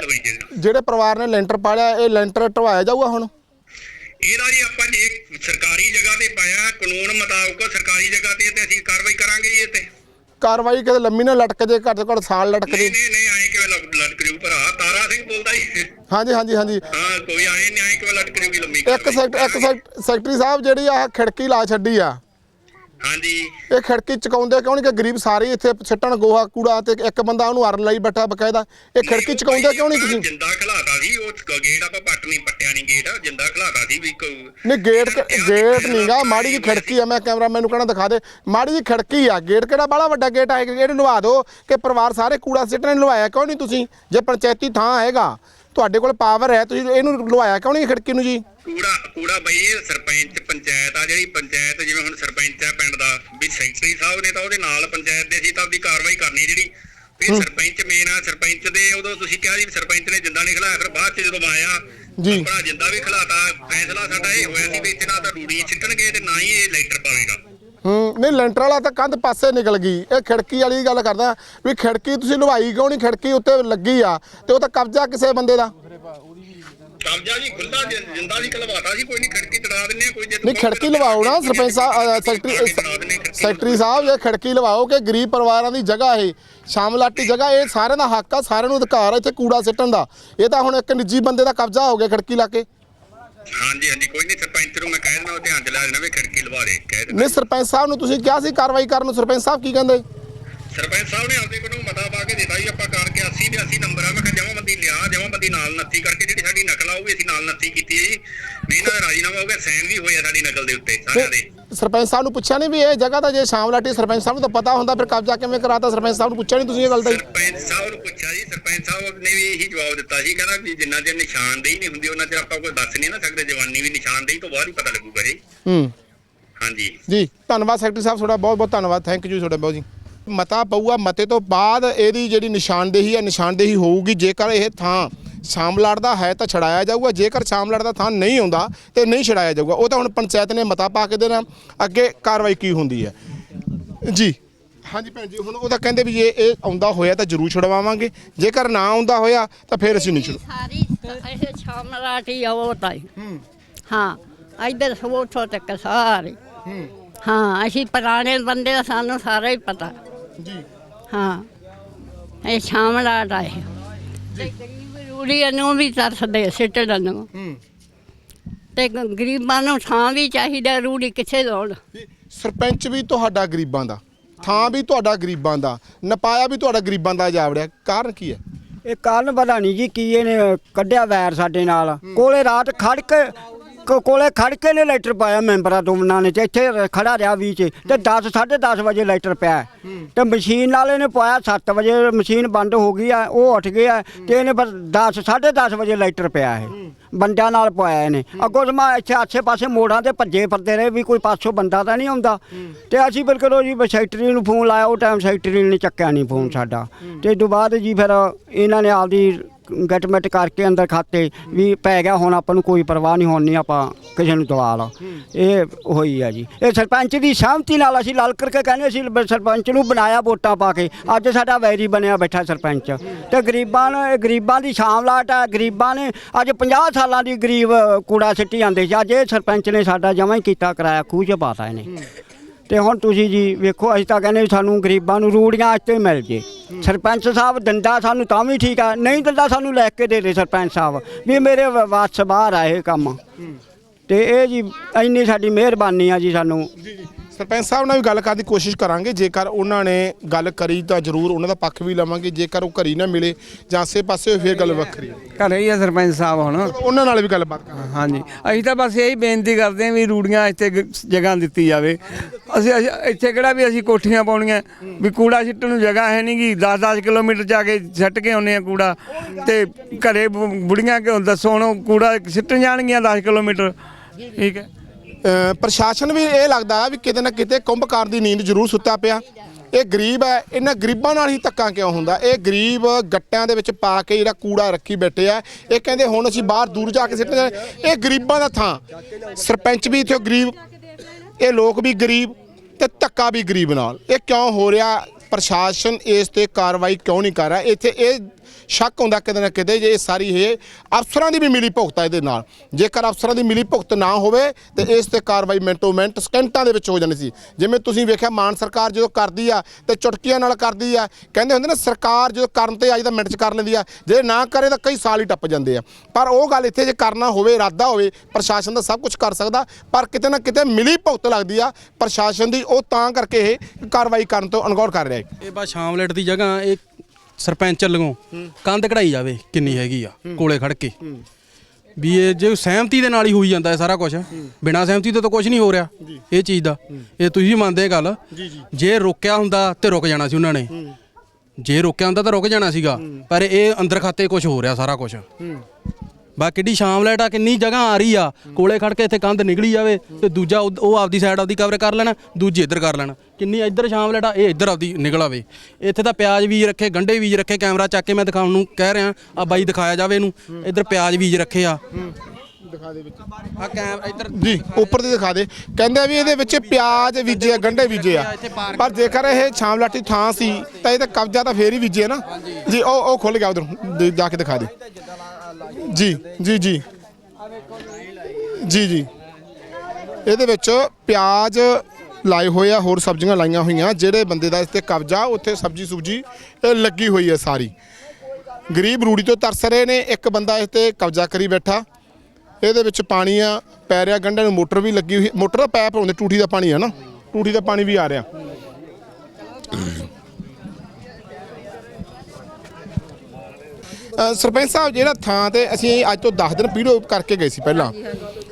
ਜਿਹੜੇ ਪਰਿਵਾਰ ਨੇ ਲੈਂਟਰ ਪਾਲਿਆ ਇਹ ਲੈਂਟਰ ਢਵਾਇਆ ਜਾਊਗਾ ਹੁਣ? ਇਹਦਾ ਜੀ ਆਪਾਂ ਜੇ ਸਰਕਾਰੀ ਜਗ੍ਹਾ ਤੇ ਪਾਇਆ ਕਾਨੂੰਨ ਮੁਤਾਬਕ ਸਰਕਾਰੀ ਜਗ੍ਹਾ ਤੇ ਤੇ ਅਸੀਂ ਕਾਰਵਾਈ ਕਰਾਂਗੇ ਜੀ ਇਹ ਤੇ ਕਾਰਵਾਈ ਕਿਤੇ ਲੰਮੀ ਨਾ ਲਟਕ ਜੇ ਘੱਟ ਤੋਂ ਘੱਟ ਸਾਲ ਲਟਕ ਜੇ। ਨਹੀਂ ਨਹੀਂ ਨਹੀਂ ਆਏ ਕਿਵੇਂ ਲਟ ਲਟਕ ਜੂ ਭਰਾ? ਤਾਰਾ ਸਿੰਘ ਬੋਲਦਾ ਜੀ। ਹਾਂਜੀ ਹਾਂਜੀ ਹਾਂਜੀ। ਹਾਂ ਕੋਈ ਆਏ ਨਹੀਂ ਆਏ ਕਿਵੇਂ ਲਟਕ ਜੂਗੀ ਲੰਮੀ ਇੱਕ ਸੈਕਟ ਇੱਕ ਸੈਕਟ- ਸੈਕਟਰੀ ਸਾਹਿਬ ਜਿਹੜੀ ਆ ਖਿੜਕੀ ਲਾ ਛੱਡੀ ਆ ਹਾਂਜੀ। ਇਹ ਖਿੜਕੀ ਚਕਾਉਂਦੇ ਕਿਉਂ ਨਹੀਂ ਕਿ ਗਰੀਬ ਸਾਰੇ ਇੱਥੇ ਛੱਟਣ ਗੋਹਾ ਕੂੜਾ ਤੇ ਇੱਕ ਬੰਦਾ ਉਹਨੂੰ ਅਰਨ ਲਈ ਬੈਠਾ ਬਕਾਇਦਾ। ਇਹ ਖਿੜਕੀ ਚਕਾਉਂਦੇ ਕਿਉਂ ਨਹੀਂ ਤੁਸੀਂ? ਜਿੰਦਾ ਖਲਾਤਾ ਸੀ ਉਹ ਗੇਟ ਆਪਾਂ ਪੱਟ ਨਹੀਂ ਪੱਟਿਆ ਨਹੀਂ ਗੇਟ ਜਿੰਦਾ ਖਲਾਤਾ ਸੀ ਵੀ ਕੋਈ ਨਹੀਂ ਗੇਟ ਗੇਟ ਨਹੀਂਗਾ ਮਾੜੀ ਜੀ ਖਿੜਕੀ ਆ ਮੈਂ ਕੈਮਰਾ ਮੈਨੂੰ ਕਹਿਣਾ ਦਿਖਾ ਦੇ। ਮਾੜੀ ਜੀ ਖਿੜਕੀ ਆ ਗੇਟ ਕਿਹੜਾ ਬਾਲਾ ਵੱਡਾ ਗੇਟ ਆ ਇਹਨੂੰ ਲਵਾ ਦਿਓ ਕਿ ਪਰਿਵਾਰ ਸਾਰੇ ਕੂੜਾ ਸਿੱਟਣ ਲਵਾਇਆ ਕਿਉਂ ਨਹੀਂ ਤੁਸੀਂ? ਜੇ ਪੰਚਾਇਤੀ ਥਾਂ ਹੈਗਾ ਤੁਹਾਡੇ ਕੋਲ ਪਾਵਰ ਹੈ ਤੁਸੀਂ ਇਹਨੂੰ ਲਵਾਇਆ ਕਿਉਂ ਨਹੀਂ ਖਿੜਕੀ ਨੂੰ ਜੀ? ਕੂੜਾ ਕੂੜਾ ਬਈ ਇਹ ਸਰਪੰਚ ਪੰਚਾਇਤ ਆ ਜਿਹੜੀ ਪੰਚਾਇਤ ਜਿਵੇਂ ਹੁਣ ਸਰਪੰਚ ਆ ਪਿੰਡ ਦਾ ਵੀ ਸੈਕਟਰੀ ਸਾਹਿਬ ਨੇ ਤਾਂ ਉਹਦੇ ਨਾਲ ਪੰਚਾਇਤ ਦੇ ਸੀ ਤਾਂ ਆਪਦੀ ਕਾਰਵਾਈ ਕਰਨੀ ਜਿਹੜੀ। ਵੀ ਸਰਪੰਚ ਮੇਨ ਆ ਸਰਪੰਚ ਦੇ ਉਦੋਂ ਤੁਸੀਂ ਕਿਹਾ ਜੀ ਸਰਪੰਚ ਨੇ ਜਿੰਦਾ ਨਹੀਂ ਖਿਲਾਇਆ ਫਿਰ ਬਾਅਦ ਚ ਜਦੋਂ ਆਇਆ ਜੀ। ਆਪਣਾ ਜਿੰਦਾ ਵੀ ਖਿਲਾਤਾ ਫੈਸਲਾ ਸਾਡਾ ਇਹ ਹੋਇਆ ਸੀ ਵੀ ਇੱਥੇ ਨਾ ਤਾਂ ਰੂੜੀ ਸਿੱਟਣਗੇ ਤੇ ਨਾ ਹੀ ਇਹ ਲੈਟਰ ਪਾਵੇਗਾ। ਹੂੰ ਨਹੀਂ ਲੈਂਟਰ ਵਾਲਾ ਤਾਂ ਕੰਧ ਪਾਸੇ ਨਿਕਲ ਗਈ। ਇਹ ਖਿੜਕੀ ਵਾਲੀ ਗੱਲ ਕਰਦਾ ਵੀ ਖਿੜਕੀ ਤੁਸੀਂ ਲਵਾਈ ਕਿਉਂ ਨਹੀਂ? ਖਿੜਕੀ ਉੱਤੇ ਲੱਗੀ ਆ ਤੇ ਉਹ ਤਾਂ ਕਬਜ਼ਾ ਕਿਸੇ ਬੰਦੇ ਦਾ। ਕਬਜ਼ਾ ਜੀ ਖੁੱਲਾ ਜਿੰਦਾ ਵੀ ਖਲਵਾਤਾ ਸੀ ਕੋਈ ਨਹੀਂ ਖਿੜਕੀ ਤੜਾ ਦਿੰਨੇ ਆ, ਕੋਈ ਜੇ ਨਹੀਂ ਖਿੜਕੀ ਲਵਾਓ ਨਾ ਸਰਪੰਚ ਸਾਹਿਬ ਸੈਕਟਰੀ ਸੈਕਟਰੀ ਸਾਹਿਬ ਜੇ ਖਿੜਕੀ ਲਵਾਓ ਕਿ ਗਰੀਬ ਪਰਿਵਾਰਾਂ ਦੀ ਜਗ੍ਹਾ ਇਹ ਸ਼ਾਮਲਾਟੀ ਜਗ੍ਹਾ ਇਹ ਸਾਰਿਆਂ ਦਾ ਹੱਕ ਆ ਸਾਰਿਆਂ ਨੂੰ ਅਧਿਕਾਰ ਆ ਇੱਥੇ ਕੂੜਾ ਸਿੱਟਣ ਦਾ। ਇਹ ਤਾਂ ਹੁਣ ਇੱਕ ਨਿੱਜੀ ਬੰਦੇ ਦਾ ਕਬਜ਼ਾ ਹੋ ਗਿਆ ਖਿੜਕੀ ਲਾ ਕੇ। ਹਾਂਜੀ ਹਾਂਜੀ, ਕੋਈ ਨਹੀਂ, ਸਰਪੰਚ ਨੂੰ ਮੈਂ ਕਹਿ ਦੇਣਾ ਉਹ ਧਿਆਨ ਚ ਲੈ ਦੇਣਾ ਵੀ ਖਿੜਕੀ ਲਵਾ ਦੇ ਕਹਿ ਦੇਣਾ ਨਹੀਂ, ਸਰਪੰਚ ਸਾਹਿਬ ਨੂੰ ਤੁਸੀਂ ਕਿਹਾ ਸੀ ਕਾਰਵਾਈ ਕਰਨ ਨੂੰ, ਸਰਪੰਚ ਸਾਹਿਬ ਕੀ ਕਹਿੰਦੇ? ਸਰਪੰਚ ਸਾਹਿਬ ਨੇ ਆਪਦੇ ਕੋਲੋਂ ਮਤਾ ਪਾ ਕੇ ਦਿੱਤਾ ਜੀ ਆਪਾਂ ਕਰਕੇ 80 ਦੇ 80 ਨੰਬਰ ਆ ਮੈਂ ਕਿਹਾ ਜਮਾਬੰਦੀ ਲਿਆ ਜਮਾਬੰਦੀ ਨਾਲ ਨੱਥੀ ਕਰਕੇ ਜਿਹੜੀ ਸਾਡੀ ਨਕਲ ਆ ਉਹ ਵੀ ਅਸੀਂ ਨਾਲ ਨੱਥੀ ਕੀਤੀ ਹੈ ਜੀ। ਵੀ ਇਹਨਾਂ ਦਾ ਰਾਜੀਨਾਮਾ ਹੋ ਗਿਆ ਸਾਈਨ ਵੀ ਹੋਇਆ ਸਾਡੀ ਨਕਲ ਦੇ ਉੱਤੇ ਸਾਰਿਆਂ ਦੇ। ਤੇ ਸਰਪੰਚ ਸਾਹਿਬ ਨੂੰ ਪੁੱਛਿਆ ਨਹੀਂ ਵੀ ਇਹ ਜਗ੍ਹਾ ਤਾਂ ਜੇ ਸ਼ਾਮਲਾਟੀ ਸਰਪੰਚ ਸਾਹਿਬ ਨੂੰ ਤਾਂ ਪਤਾ ਹੁੰਦਾ ਫਿਰ ਕਬਜ਼ਾ ਕਿਵੇਂ ਕਰਾਤਾ ਸਰਪੰਚ ਸਾਹਿਬ ਨੂੰ ਪੁੱਛਿਆ ਨਹੀਂ ਤੁਸੀਂ ਇਹ ਗੱਲ ਦਾ ਜੀ? ਸਰਪੰਚ ਸਾਹਿਬ ਨੂੰ ਪੁੱਛਿਆ ਜੀ ਸਰਪੰਚ ਸਾਹਿਬ ਨੇ ਵੀ ਇਹੀ ਜਵਾਬ ਦਿੱਤਾ ਸੀ ਕਹਿੰਦਾ ਵੀ ਜਿੰਨਾ ਚਿਰ ਨਿਸ਼ਾਨਦੇਹੀ ਨਹੀਂ ਹੁੰਦੀ ਉਹਨਾਂ ਚਿਰ ਆਪਾਂ ਕੋਈ ਦੱਸ ਨਹੀਂ ਨਾ ਸਕਦੇ ਜਵਾਨੀ ਵੀ ਨਿਸ਼ਾਨਦੇਹੀ ਤੋਂ ਬਾਅਦ ਹੀ ਪਤਾ ਲੱਗੂਗਾ ਜੀ ਹੂੰ। ਹਾਂਜੀ। ਜੀ ਧੰਨਵਾਦ ਸੈਕਟਰੀ ਸਾਹਿਬ ਤੁਹਾਡਾ ਬਹੁਤ ਬਹੁਤ ਧੰਨਵਾਦ ਥੈਂਕ ਯੂ ਤੁਹਾਡਾ ਬਹੁਤ ਜੀ। ਮਤਾ ਪਊਗਾ ਮਤੇ ਤੋਂ ਬਾਅਦ ਇਹਦੀ ਜਿਹੜੀ ਨਿਸ਼ਾਨਦੇਹੀ ਹੈ ਨਿਸ਼ਾਨਦੇਹੀ ਹੋਊਗੀ। ਜੇਕਰ ਇਹ ਥਾਂ ਸ਼ਾਮਲਾਟ ਦਾ ਹੈ ਤਾਂ ਛੜਾਇਆ ਜਾਊਗਾ। ਜੇਕਰ ਸ਼ਾਮਲਾਟ ਦਾ ਥਾਂ ਨਹੀਂ ਆਉਂਦਾ ਤੇ ਨਹੀਂ ਛੜਾਇਆ ਜਾਊਗਾ। ਉਹ ਤਾਂ ਹੁਣ ਪੰਚਾਇਤ ਨੇ ਮਤਾ ਪਾ ਕੇ ਦੇਣਾ। ਅੱਗੇ ਕਾਰਵਾਈ ਕੀ ਹੁੰਦੀ ਹੈ? ਜੀ। ਹਾਂਜੀ ਭੈਣ ਜੀ ਹੁਣ ਉਹ ਤਾਂ ਕਹਿੰਦੇ ਵੀ ਜੇ ਇਹ ਆਉਂਦਾ ਹੋਇਆ ਤਾਂ ਜ਼ਰੂਰ ਛੁਡਵਾਵਾਂਗੇ। ਜੇਕਰ ਨਾ ਆਉਂਦਾ ਹੋਇਆ ਤਾਂ ਫਿਰ ਅਸੀਂ ਨਹੀਂ ਛੁਡ ਸਾਰੀ ਇਹ ਸ਼ਾਮਲਾਟੀ ਆ ਉਹ ਤਾਂ ਹੀ। ਹਾਂ। ਇੱਧਰ ਸਵੋਥੋ ਤੱਕ ਸਾਰੇ ਹਾਂ। ਅਸੀਂ ਪੁਰਾਣੇ ਬੰਦੇ ਦਾ ਸਾਨੂੰ ਸਾਰਾ ਹੀ ਪਤਾ। ਜੀ। ਹਾਂ। ਇਹ ਸ਼ਾਮਲਾਟ ਆਏ। ਰੂੜੀਆਂ ਨੂੰ ਵੀ ਤਰਸਦੇ ਸਿੱਟਣ ਨੂੰ। ਹੂੰ। ਤੇ ਗ- ਗਰੀਬਾਂ ਨੂੰ ਥਾਂ ਵੀ ਚਾਹੀਦਾ ਰੂੜੀ ਕਿੱਥੇ ਲਾਉਣ? ਸਰਪੰਚ ਵੀ ਤੁਹਾਡਾ ਗਰੀਬਾਂ ਦਾ ਥਾਂ ਵੀ ਤੁਹਾਡਾ ਗਰੀਬਾਂ ਦਾ ਨਪਾਇਆ ਵੀ ਤੁਹਾਡਾ ਗਰੀਬਾਂ ਦਾ ਜਾਵੜਿਆ ਕਾਰਨ ਕੀ ਹੈ? ਇਹ ਕਾਰਨ ਪਤਾ ਨਹੀਂ ਜੀ ਕੀ ਇਹਨੇ ਕੱਢਿਆ ਵੈਰ ਸਾਡੇ ਨਾਲ। ਕੋਲੇ ਰਾਤ ਖੜ ਕੇ ਕੋ- ਕੋਲੇ ਖੜ ਕੇ ਨੇ ਲੈਟਰ ਪਾਇਆ ਮੈਂਬਰਾਂ ਦੋਨਾਂ ਨੇ ਤੇ ਇੱਥੇ ਰ- ਖੜਾ ਰਿਹਾ ਵੀ ਚ ਤੇ 10 10:30 ਵਜੇ ਲੈਟਰ ਪਿਆ। ਤੇ ਮਸ਼ੀਨ ਵਾਲੇ ਨੇ ਪਾਇਆ 7 ਵਜੇ ਮਸ਼ੀਨ ਬੰਦ ਹੋ ਗਈ ਆ ਉਹ ਉੱਠ ਗਿਆ ਤੇ ਇਹਨੇ ਬਸ 10 10:30 ਵਜੇ ਲੈਟਰ ਪਿਆ ਹੈ। ਬੰਦਿਆਂ ਨਾਲ ਪਾਇਆ ਇਹਨੇ। ਅੱਗੋਂ ਸਮਾਂ ਇੱਥੇ ਆਸੇ ਪਾਸੇ ਮੋੜਾਂ ਤੇ ਭੱਜੇ ਫਿਰਦੇ ਰਹੇ ਵੀ ਕੋਈ ਪਾਸੋਂ ਬੰਦਾ ਤਾਂ ਨਹੀਂ ਆਉਂਦਾ। ਤੇ ਅਸੀਂ ਫਿਰ ਕਰੋ ਜੀ ਸੈਕਟਰੀ ਨੂੰ ਫੋਨ ਲਾਇਆ ਉਹ ਟਾਈਮ ਸੈਕਟਰੀ ਨੇ ਚੱਕਿਆ ਨਹੀਂ ਫੋਨ ਸਾਡਾ। ਤੇ ਤੋਂ ਬਾਅਦ ਜੀ ਫਿਰ ਇਹਨਾਂ ਨੇ ਆਪਦੀ ਗਟਮਟ ਕਰਕੇ ਅੰਦਰ ਖਾਤੇ ਵੀ ਪੈ ਗਿਆ ਹੁਣ ਆਪਾਂ ਨੂੰ ਕੋਈ ਪਰਵਾਹ ਨਹੀਂ ਹੋਣੀ ਆਪਾਂ ਕਿਸੇ ਨੂੰ ਦਵਾ ਲਾ। ਇਹ ਹੋਈ ਆ ਜੀ। ਇਹ ਸਰਪੰਚ ਦੀ ਸਹਿਮਤੀ ਨਾਲ ਅਸੀਂ ਲਲ ਕਰਕੇ ਕਹਿੰਦੇ ਸੀ ਬ- ਸਰਪੰਚ ਨੂੰ ਬਣਾਇਆ ਵੋਟਾਂ ਪਾ ਕੇ। ਅੱਜ ਸਾਡਾ ਵੈਰੀ ਬਣਿਆ ਬੈਠਾ ਸਰਪੰਚ। ਤੇ ਗਰੀਬਾਂ ਨੂੰ ਗਰੀਬਾਂ ਦੀ ਸ਼ਾਮਲਾਟ ਆ। ਗਰੀਬਾਂ ਨੇ ਅੱਜ 50 ਸਾਲਾਂ ਦੀ ਗਰੀਬ ਕੂੜਾ ਸਿੱਟੀ ਜਾਂਦੇ ਸੀ। ਅੱਜ ਇਹ ਸਰਪੰਚ ਨੇ ਸਾਡਾ ਜਮਾ ਹੀ ਕੀਤਾ ਕਰਾਇਆ ਖੂਹ 'ਚ ਪਾਤਾ ਇਹਨੇ। ਤੇ ਹੁਣ ਤੁਸੀਂ ਜੀ ਵੇਖੋ ਅਸੀਂ ਤਾਂ ਕਹਿੰਦੇ ਸਾਨੂੰ ਗਰੀਬਾਂ ਨੂੰ ਰੂੜੀਆਂ ਅੱਜ ਤੇ ਮਿਲ ਜੇ। ਸਰਪੰਚ ਸਾਹਿਬ ਦਿੰਦਾ ਸਾਨੂੰ ਤਾਂ ਵੀ ਠੀਕ ਆ ਨਹੀਂ ਦਿੰਦਾ ਸਾਨੂੰ ਲੈ ਕੇ ਦੇ ਦੇ ਸਰਪੰਚ ਸਾਹਿਬ। ਵੀ ਮੇਰੇ ਵੱਸ ਬਾਹਰ ਆ ਇਹ ਕੰਮ। ਤੇ ਇਹ ਜੀ ਇੰਨੀ ਸਾਡੀ ਮਿਹਰਬਾਨੀ ਆ ਜੀ ਸਾਨੂੰ। ਸਰਪੰਚ ਸਾਹਿਬ ਨਾਲ ਵੀ ਗੱਲ ਕਰਨ ਦੀ ਕੋਸ਼ਿਸ਼ ਕਰਾਂਗੇ। ਜੇਕਰ ਉਹਨਾਂ ਨੇ ਗੱਲ ਕਰੀ ਤਾਂ ਜ਼ਰੂਰ ਉਹਨਾਂ ਦਾ ਪੱਖ ਵੀ ਲਵਾਂਗੇ। ਜੇਕਰ ਉਹ ਘਰੀ ਨਾ ਮਿਲੇ ਜਾਂ ਆਸੇ ਪਾਸੇ ਹੋਏ, ਫਿਰ ਗੱਲ ਵੱਖਰੀ ਹੈ। ਘਰੇ ਹੀ ਆ ਸਰਪੰਚ ਸਾਹਿਬ ਹੁਣ। ਉਹਨਾਂ ਨਾਲ ਵੀ ਗੱਲਬਾਤ ਕਰਾਂਗੇ। ਹਾਂਜੀ। ਅਸੀਂ ਤਾਂ ਬਸ ਇਹੀ ਬੇਨਤੀ ਕਰਦੇ ਹਾਂ ਵੀ ਰੂੜੀਆਂ ਇੱਥੇ ਗ- ਜਗ੍ਹਾ ਦਿੱਤੀ ਜਾਵੇ। ਅਸੀਂ ਅਸੀਂ ਇੱਥੇ ਕਿਹੜਾ ਵੀ ਅਸੀਂ ਕੋਠੀਆਂ ਪਾਉਣੀਆਂ। ਵੀ ਕੂੜਾ ਸਿੱਟਣ ਨੂੰ ਜਗ੍ਹਾ ਹੈ ਨਹੀਂਗੀ 10-10 ਕਿਲੋਮੀਟਰ ਜਾ ਕੇ ਸਿੱਟ ਕੇ ਆਉਂਦੇ ਆ ਕੂੜਾ। ਤੇ ਘਰੇ ਬੁ- ਬੁੜੀਆਂ ਕਿਉਂ ਦੱਸੋ ਹੁਣ ਉਹ ਕੂੜਾ ਸਿੱਟਣ ਜਾਣਗੀਆਂ 10 ਕਿਲੋਮੀਟਰ। ਠੀਕ ਹੈ। ਪ੍ਰਸ਼ਾਸਨ ਵੀ ਇਹ ਲੱਗਦਾ ਵੀ ਕਿਤੇ ਨਾ ਕਿਤੇ ਕੁੰਭਕਾਰ ਦੀ ਨੀਂਦ ਜ਼ਰੂਰ ਸੁੱਤਾ ਪਿਆ। ਇਹ ਗਰੀਬ ਹੈ, ਇਹਨਾਂ ਗਰੀਬਾਂ ਨਾਲ ਹੀ ਧੱਕਾ ਕਿਉਂ ਹੁੰਦਾ? ਇਹ ਗਰੀਬ ਗੱਟਿਆਂ ਦੇ ਵਿੱਚ ਪਾ ਕੇ ਜਿਹੜਾ ਕੂੜਾ ਰੱਖੀ ਬੈਠੇ ਆ। ਇਹ ਕਹਿੰਦੇ ਹੁਣ ਅਸੀਂ ਬਾਹਰ ਦੂਰ ਜਾ ਕੇ ਸਿੱਟਣਾ ਇਹ ਗਰੀਬਾਂ ਦਾ ਥਾਂ। ਸਰਪੰਚ ਵੀ ਇੱਥੇ ਗਰੀਬ, ਇਹ ਲੋਕ ਵੀ ਗਰੀਬ ਤੇ ਧੱਕਾ ਵੀ ਗਰੀਬ ਨਾਲ। ਇਹ ਕਿਉਂ ਹੋ ਰਿਹਾ? ਪ੍ਰਸ਼ਾਸਨ ਇਸ ਤੇ ਕਾਰਵਾਈ ਕਿਉਂ ਨਹੀਂ ਕਰ ਰਿਹਾ? ਇੱਥੇ ਇਹ ਸ਼ੱਕ ਹੁੰਦਾ ਕਿਤੇ ਨਾ ਕਿਤੇ ਜੇ ਇਹ ਸਾਰੀ ਇਹ ਅਫਸਰਾਂ ਦੀ ਵੀ ਮਿਲੀ ਭੁਗਤ ਹੈ ਇਹਦੇ ਨਾਲ। ਜੇਕਰ ਅਫਸਰਾਂ ਦੀ ਮਿਲੀ ਭੁਗਤ ਨਾ ਹੋਵੇ, ਤੇ ਇਸ ਤੇ ਕਾਰਵਾਈ ਮਿੰਟੋ ਮਿੰਟ ਸਕਿੰਟਾਂ ਦੇ ਵਿੱਚ ਹੋ ਜਾਣੀ ਸੀ। ਜਿਵੇਂ ਤੁਸੀਂ ਵੇਖਿਆ, ਮਾਨ ਸਰਕਾਰ ਜਦੋਂ ਕਰਦੀ ਆ ਤੇ ਚੁਟਕੀਆਂ ਨਾਲ ਕਰਦੀ ਆ, ਕਹਿੰਦੇ ਹੁੰਦੇ ਨਾ ਸਰਕਾਰ ਜਦੋਂ ਕਰਨ ਤੇ ਆਈ ਤਾਂ ਮਿੰਟ 'ਚ ਕਰ ਲੈਂਦੀ ਆ, ਜੇ ਨਾ ਕਰੇ ਤਾਂ ਕਈ ਸਾਲ ਹੀ ਟੱਪ ਜਾਂਦੇ ਆ। ਪਰ ਉਹ ਗੱਲ ਇੱਥੇ ਜੇ ਕਰਨਾ ਹੋਵੇ, ਇਰਾਦਾ ਹੋਵੇ, ਪ੍ਰਸ਼ਾਸਨ ਦਾ ਸਭ ਕੁਝ ਕਰ ਸਕਦਾ, ਪਰ ਕਿਤੇ ਨਾ ਕਿਤੇ ਮਿਲੀ ਭੁਗਤ ਲੱਗਦੀ ਆ, ਪ੍ਰਸ਼ਾਸਨ ਦੀ ਉਹ ਤਾਂ ਕਰਕੇ ਇਹ ਕਾਰਵਾਈ ਕਰਨ ਤੋਂ ਅਣਗੌਰ ਕਰ ਰਿਹਾ ਹੈ। ਇਹ ਬਸ ਸ਼ਾਮਲੇਟ ਦੀ ਜਗ੍ਹਾ, ਇਹ ਸਰਪੰਚ ਲਗੋ ਕੰਧ ਕਢਾਈ ਜਾਵੇ ਕਿੰਨੀ ਹੈਗੀ ਆ ਕੋਲੇ ਖੜ ਕੇ। ਵੀ ਇਹ ਜੇ ਸਹਿਮਤੀ ਦੇ ਨਾਲ ਹੀ ਹੋਈ ਜਾਂਦਾ ਹੈ ਸਾਰਾ ਕੁਝ ਬਿਨਾਂ ਸਹਿਮਤੀ ਤੋਂ ਤਾਂ ਕੁਝ ਨਹੀਂ ਹੋ ਰਿਹਾ ਇਹ ਚੀਜ਼ ਦਾ। ਇਹ ਤੁਸੀਂ ਮੰਨਦੇ ਇਹ ਗੱਲ। ਜੇ ਰੋਕਿਆ ਹੁੰਦਾ ਤੇ ਰੁਕ ਜਾਣਾ ਸੀ ਉਹਨਾਂ ਨੇ। ਜੇ ਰੋਕਿਆ ਹੁੰਦਾ ਤਾਂ ਰੁਕ ਜਾਣਾ ਸੀਗਾ ਪਰ ਇਹ ਅੰਦਰ ਖਾਤੇ ਕੁਝ ਹੋ ਰਿਹਾ ਸਾਰਾ ਕੁਝ ਬਾ ਕਿੱਡੀ ਸ਼ਾਮਲੇਟ ਆ ਕਿੰਨੀ ਜਗ੍ਹਾ ਆ ਰਹੀ ਆ। ਕੋਲੇ ਖੜ ਕੇ ਇੱਥੇ ਕੰਧ ਨਿਕਲੀ ਜਾਵੇ ਤੇ ਦੂਜਾ ਉਹ ਆਪਦੀ ਸਾਈਡ ਆਪਦੀ ਕਵਰ ਕਰ ਲੈਣਾ ਦੂਜੀ ਇੱਧਰ ਕਰ ਲੈਣਾ। ਕਿੰਨੀ ਇੱਧਰ ਸ਼ਾਮਲੇਟ ਆ ਇਹ ਇੱਧਰ ਆਪਦੀ ਨਿਕਲ ਆਵੇ। ਇੱਥੇ ਤਾਂ ਪਿਆਜ਼ ਬੀਜ ਰੱਖੇ ਗੰਡੇ ਬੀਜ ਰੱਖੇ ਕੈਮਰਾ ਚੱਕ ਕੇ ਮੈਂ ਦਿਖਾਉਣ ਨੂੰ ਕਹਿ ਰਿਹਾ। ਆ ਬਾਈ ਦਿਖਾਇਆ ਜਾਵੇ ਇਹਨੂੰ। ਇੱਧਰ ਪਿਆਜ਼ ਬੀਜ ਰੱਖੇ ਆ। ਦਿਖਾ ਦੇ ਵਿੱਚ। ਆ ਕੈਮ ਇੱਧਰ ਜੀ ਉੱਪਰ ਦੀ ਦਿਖਾ ਦੇ। ਕਹਿੰਦੇ ਆ ਵੀ ਇਹਦੇ ਵਿੱਚ ਪਿਆਜ਼ ਬੀਜੇ ਆ ਗੰਡੇ ਬੀਜੇ ਆ। ਪਰ ਜੇਕਰ ਇਹ ਛਾਮਲਾਟੀ ਥਾਂ ਸੀ ਤਾਂ ਇਹ ਤਾਂ ਕਬਜ਼ਾ ਤਾਂ ਫੇਰ ਹੀ ਬੀਜੇ ਨਾ। ਜੀ ਉਹ ਉਹ ਖੁੱਲ ਗਿਆ ਉਧਰ। ਜਾ ਕੇ ਦਿਖਾ ਦੇ। ਜੀ ਜੀ ਜੀ। ਜੀ ਜੀ। ਇਹਦੇ ਵਿੱਚ ਪਿਆਜ਼ ਲਾਏ ਹੋਏ ਆ, ਹੋਰ ਸਬਜ਼ੀਆਂ ਲਾਈਆਂ ਹੋਈਆਂ, ਜਿਹੜੇ ਬੰਦੇ ਦਾ ਇਸ ਤੇ ਕਬਜ਼ਾ, ਉੱਥੇ ਸਬਜ਼ੀ ਸੁਬਜੀ ਲੱਗੀ ਹੋਈ ਹੈ ਸਾਰੀ। ਗਰੀਬ ਰੂੜੀ ਤੋਂ ਤਰਸ ਰਹੇ ਨੇ, ਇੱਕ ਬੰਦਾ ਇਸ ਤੇ ਕਬਜ਼ਾ ਕਰੀ ਬੈਠਾ। ਇਹਦੇ ਵਿੱਚ ਪਾਣੀ ਆ ਪੈ ਰਿਹਾ, ਗੰਢੇ ਨੂੰ ਮੋਟਰ ਵੀ ਲੱਗੀ ਹੋਈ, ਮੋਟਰ ਦਾ ਪੈਪ ਹੁੰਦੇ, ਟੂਟੀ ਦਾ ਪਾਣੀ ਆ ਨਾ, ਟੂਟੀ ਦਾ ਪਾਣੀ ਵੀ ਆ ਰਿਹਾ। ਸਰਪੰਚ ਸਾਹਿਬ, ਜਿਹੜਾ ਥਾਂ ਤੇ ਅਸੀਂ ਅੱਜ ਤੋਂ 10 ਦਿਨ ਵੀਡੀਓ ਕਰਕੇ ਗਏ ਸੀ ਪਹਿਲਾਂ,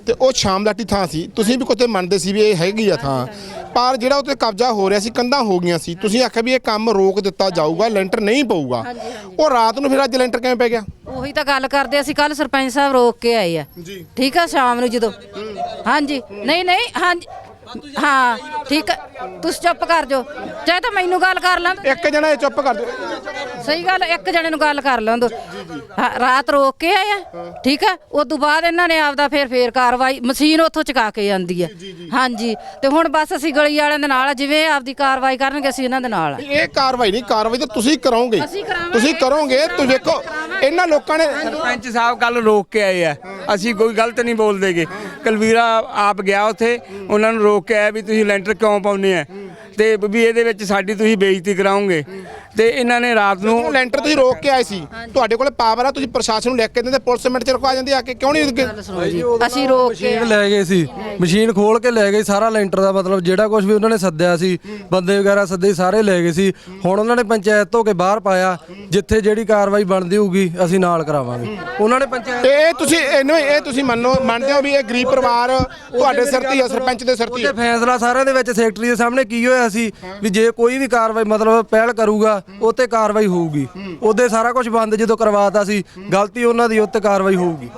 ਤੇ ਉਹ ਸ਼ਾਮਲਾਟੀ ਥਾਂ ਸੀ। ਤੁਸੀਂ ਵੀ ਕੁਝ ਮੰਨਦੇ ਸੀ ਵੀ ਇਹ ਹੈਗੀ ਆ ਥਾਂ। ਪਰ ਜਿਹੜਾ ਉੱਤੇ ਕਬਜ਼ਾ ਹੋ ਰਿਹਾ ਸੀ ਕੰਧਾਂ ਹੋ ਗਈਆਂ ਸੀ। ਤੁਸੀਂ ਆਖਿਆ ਵੀ ਇਹ ਕੰਮ ਰੋਕ ਦਿੱਤਾ ਜਾਊਗਾ ਲੈਂਟਰ ਨਹੀਂ ਪਊਗਾ। ਉਹ ਰਾਤ ਨੂੰ ਫਿਰ ਅੱਜ ਲੈਂਟਰ ਕਿਵੇਂ ਪੈ ਗਿਆ? ਉਹੀ ਤਾਂ ਗੱਲ ਕਰਦੇ ਅਸੀਂ ਕੱਲ ਸਰਪੰਚ ਸਾਹਿਬ ਰੋਕ ਕੇ ਆਏ ਆ। ਠੀਕ ਆ ਸ਼ਾਮ ਨੂੰ ਜਦੋਂ। ਹਾਂਜੀ। ਨਹੀਂ ਨਹੀਂ ਹਾਂਜੀ। ਹਾਂ ਠੀਕ ਆ ਤੁਸੀਂ ਚੁੱਪ ਕਰ ਜਾਓ। ਚਾਹੇ ਤਾਂ ਮੈਨੂੰ ਗੱਲ ਕਰ ਲਾਂ ਇੱਕ ਜਣਾ ਇਹ ਚੁੱਪ ਕਰ ਦਿਓ ਸਹੀ ਗੱਲ ਇੱਕ ਜਣੇ ਨੂੰ ਗੱਲ ਕਰ ਲਾਂ ਦੋ ਰਾਤ ਰੋਕ ਕੇ ਆਏ ਆ ਠੀਕ ਆ ਉਸ ਤੋਂ ਬਾਅਦ ਇਹਨਾਂ ਨੇ ਆਪਦਾ ਫੇਰ ਫੇਰ ਕਾਰਵਾਈ ਮਸ਼ੀਨ ਉੱਥੋਂ ਚੁਕਾ ਕੇ ਜਾਂਦੀ ਆ ਹਾਂਜੀ ਤੇ ਹੁਣ ਬਸ ਅਸੀਂ ਗਲੀ ਵਾਲਿਆਂ ਦੇ ਨਾਲ ਆ, ਜਿਵੇਂ ਇਹ ਆਪਦੀ ਕਾਰਵਾਈ ਕਰਨਗੇ ਅਸੀਂ ਇਹਨਾਂ ਦੇ ਨਾਲ ਆ। ਇਹ ਕਾਰਵਾਈ ਨਹੀਂ ਕਾਰਵਾਈ ਤਾਂ ਤੁਸੀਂ ਕਰੋਗੇ। ਤੁਸੀਂ ਕਰੋਗੇ ਤੁਸੀਂ ਵੇਖੋ ਇਹਨਾਂ ਲੋਕਾਂ ਨੇ ਸਰਪੰਚ ਸਾਹਿਬ ਕੱਲ ਰੋਕ ਕੇ ਆਏ ਆ। ਅਸੀਂ ਕੋਈ ਗਲਤ ਨਹੀਂ ਬੋਲਦੇਗੇ। ਕਲਵੀਰਾ ਆਪ ਗਿਆ ਉੱਥੇ ਉਹਨਾਂ ਨੂੰ ਰੋਕ ਕੇ ਆਇਆ ਵੀ ਤੁਸੀਂ ਲੈਂਟਰ ਕਿਉਂ ਪਾਉਂਦੇ ਆ? ਤੇ ਵੀ ਇਹਦੇ ਵਿੱਚ ਸਾਡੀ ਤੁਸੀਂ ਬੇਇੱਜ਼ਤੀ ਕਰਾਓਗੇ ਤੇ ਇਹਨਾਂ ਨੇ ਰਾਤ ਨੂੰ ਲੈਂਟਰ ਤੁਸੀਂ ਰੋਕ ਕੇ ਆਏ ਸੀ। ਤੁਹਾਡੇ ਕੋਲ ਪਾਵਰ ਆ ਤੁਸੀਂ ਪ੍ਰਸ਼ਾਸਨ ਨੂੰ ਲਿਖ ਕੇ ਦਿੰਦੇ ਪੁਲਿਸ ਮਿੰਟ ਚ ਰੁਕਵਾ ਜਾਂਦੀ ਆ ਕੇ ਕਿਉਂ ਨਹੀਂ ਅਸੀਂ ਰੋਕ ਕੇ ਮਸ਼ੀਨ ਲੈ ਗਏ ਸੀ। ਮਸ਼ੀਨ ਖੋਲ ਕੇ ਲੈ ਗਏ ਸਾਰਾ ਲੈਂਟਰ ਦਾ ਮਤਲਬ ਜਿਹੜਾ ਕੁਝ ਵੀ ਉਹਨਾਂ ਨੇ ਸੱਦਿਆ ਸੀ ਬੰਦੇ ਵਗੈਰਾ ਸੱਦੇ ਸੀ, ਸਾਰੇ ਲੈ ਗਏ ਸੀ। ਹੁਣ ਉਹਨਾਂ ਨੇ ਪੰਚਾਇਤ ਤੋਂ ਕੇ ਬਾਹਰ ਪਾਇਆ ਜਿੱਥੇ ਜਿਹੜੀ ਕਾਰਵਾਈ ਬਣਦੀ ਹੋਊਗੀ ਅਸੀਂ ਨਾਲ ਕਰਾਵਾਂਗੇ। ਉਹਨਾਂ ਨੇ ਪੰਚਾਇਤ ਇਹ ਤੁਸੀਂ ਇਹਨੂੰ ਇਹ ਤੁਸੀਂ ਮੰਨੋ ਮੰਨਦੇ ਹੋ ਵੀ ਇਹ ਗਰੀਬ ਪਰਿਵਾਰ ਤੁਹਾਡੇ ਸਿਰ ਤੇ ਹੀ ਆ ਸਰਪੰਚ ਦੇ ਸਿਰ ਤੇ ਹੀ। ਫੈਸਲਾ ਸਾਰਿਆਂ ਦੇ ਵਿੱਚ ਸੈਕਟਰੀ ਦੇ ਸਾਹਮਣੇ ਕੀ ਹੋਇਆ ਸੀ ਵੀ ਜੇ ਕੋਈ ਵੀ ਕਾਰਵਾਈ ਮਤਲਬ ਪਹਿਲ ਕਰੂਗਾ ਉਹ ਤੇ ਕਾਰਵਾਈ ਹੋਊਗੀ। ਉਹਦੇ ਸਾਰਾ ਕੁਝ ਬੰਦ ਜਦੋਂ ਕਰਵਾਤਾ ਸੀ ਗਲਤੀ ਉਹਨਾਂ ਦੀ ਉੱਤੇ ਕਾਰਵਾਈ ਹੋਊਗੀ।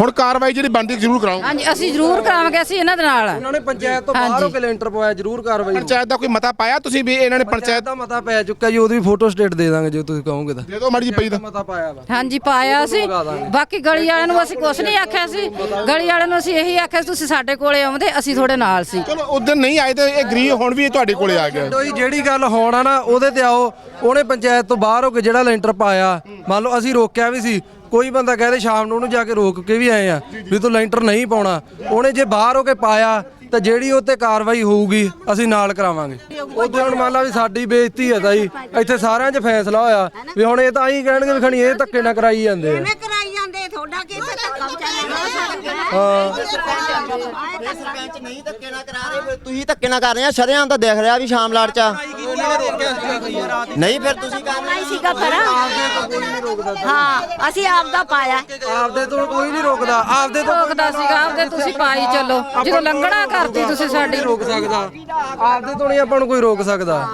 ਹੁਣ ਕਾਰਵਾਈ ਜਿਹੜੀ ਬਣਦੀ ਜ਼ਰੂਰ ਕਰਾਓ। ਹਾਂਜੀ ਅਸੀਂ ਜ਼ਰੂਰ ਕਰਾਵਾਂਗੇ ਅਸੀਂ ਇਹਨਾਂ ਦੇ ਨਾਲ। ਉਹਨਾਂ ਨੇ ਪੰਚਾਇਤ ਤੋਂ ਬਾਹਰ ਹੋ ਕੇ ਲੈਂਟਰ ਪਵਾਇਆ ਜ਼ਰੂਰ ਕਾਰਵਾਈ। ਪੰਚਾਇਤ ਦਾ ਕੋਈ ਮਤਾ ਪਾਇਆ ਤੁਸੀਂ ਵੀ ਇਹਨਾਂ ਨੇ ਪੰਚਾਇਤ ਦਾ ਮਤਾ ਪੈ ਚੁੱਕਾ ਜੀ ਉਹਦੀ ਫੋਟੋ ਸਟੇਟ ਦੇ ਦਾਂਗੇ ਜੇ ਤੁਸੀਂ ਕਹੋਗੇ ਤਾਂ। ਦੇ ਦਿਓ ਮਾੜੀ ਜੀ ਪਈ ਦਾ ਮਤਾ ਪਾਇਆ ਵਾ। ਹਾਂਜੀ ਪਾਇਆ ਸੀ। ਬਾਕੀ ਗਲੀ ਵਾਲਿਆਂ ਨੂੰ ਅਸੀਂ ਕੁਝ ਨਹੀਂ ਆਖਿਆ ਸੀ। ਗਲੀ ਵਾਲਿਆਂ ਨੂੰ ਅਸੀਂ ਇਹੀ ਆਖਿਆ ਸੀ ਤੁਸੀਂ ਸਾਡੇ ਕੋਲੇ ਆਉਂਦੇ ਅਸੀਂ ਤੁਹਾਡੇ ਨਾਲ ਸੀ। ਚਲੋ ਉਦੋਂ ਨਹੀਂ ਆਏ ਤੇ ਇਹ ਗਰੀਬ ਹੁਣ ਵੀ ਇਹ ਤੁਹਾਡੇ ਕੋਲੇ ਆ ਗਿਆ। ਜਿਹੜੀ ਗੱਲ ਹੋਣਾ ਨਾ ਉਹਦੇ ਤੇ ਆਓ। ਉਹਨੇ ਪੰਚਾਇਤ ਤੋਂ ਬਾਹਰ ਹੋ ਕੇ ਜਿਹੜਾ ਲੈਂਟਰ ਪਾਇਆ, ਮੰਨ ਲਓ ਅਸੀਂ ਰੋਕਿਆ ਵੀ ਸੀ, ਕੋਈ ਬੰਦਾ ਕਹਦੇ ਸ਼ਾਮ ਨੂੰ ਉਹਨੂੰ ਜਾ ਕੇ ਰੋਕ ਕੇ ਵੀ ਆਏ ਆ, ਵੀ ਤੂੰ ਲੈਂਟਰ ਨਹੀਂ ਪਾਉਣਾ। ਉਹਨੇ ਜੇ ਬਾਹਰ ਹੋ ਕੇ ਪਾਇਆ ਤਾਂ ਜਿਹੜੀ ਉਹ ਤੇ ਕਾਰਵਾਈ ਹੋਊਗੀ ਅਸੀਂ ਨਾਲ ਕਰਾਵਾਂਗੇ। ਉਹਦੇ ਹੁਣ ਮੰਨ ਲਾ ਵੀ ਸਾਡੀ ਬੇਇੱਜ਼ਤੀ ਹੈ ਤਾਈ ਇੱਥੇ ਸਾਰਿਆਂ 'ਚ ਫੈਸਲਾ ਹੋਇਆ ਵੀ ਹੁਣ ਇਹ ਤਾਂ ਹੀ ਕਹਿਣਗੇ ਵੀ ਖਣੀ ਇਹ ਧੱਕੇ ਨਾ ਕਰਾਈ ਜਾਂਦੇ ਆ। ਕਰਾਈ ਜਾਂਦੇ ਤੁਹਾਡਾ ਕੀ ਇੱਥੇ ਧੱਕਾ ਸਰਪੰਚ ਨਹੀਂ ਧੱਕੇ ਨਾ ਕਰਾ ਰਹੇ ਫਿਰ ਤੁਸੀਂ ਧੱਕੇ ਨਾ ਕਰ ਰਹੇ ਆ ਸ਼ਰਿਆਂ ਤਾਂ ਦਿਖ ਰਿਹਾ ਵੀ ਸ਼ਾਮ ਲਾਟ ਚ ਨਹੀਂ ਫਿਰ ਤੁਸੀਂ ਕਰ ਨਹੀਂ ਸੀਗਾ ਹਾਂ ਅਸੀਂ ਆਪ ਦਾ ਪਾਇਆ। ਆਪਦੇ ਤੋਂ ਕੋਈ ਨਹੀਂ ਰੋਕਦਾ। ਆਪਦੇ ਤੋਂ ਰੋਕਦਾ ਸੀਗਾ ਆਪਦੇ ਤੁਸੀਂ ਪਾਈ ਚੱਲੋ। ਜਦੋਂ ਲੰਘਣਾ ਕਰਤੀ ਤੁਸੀਂ ਸਾਡੀ ਰੋਕ ਸਕਦਾ। ਆਪਦੇ ਤੋਂ ਨਹੀਂ ਆਪਾਂ ਨੂੰ ਕੋਈ ਰੋਕ ਸਕਦਾ।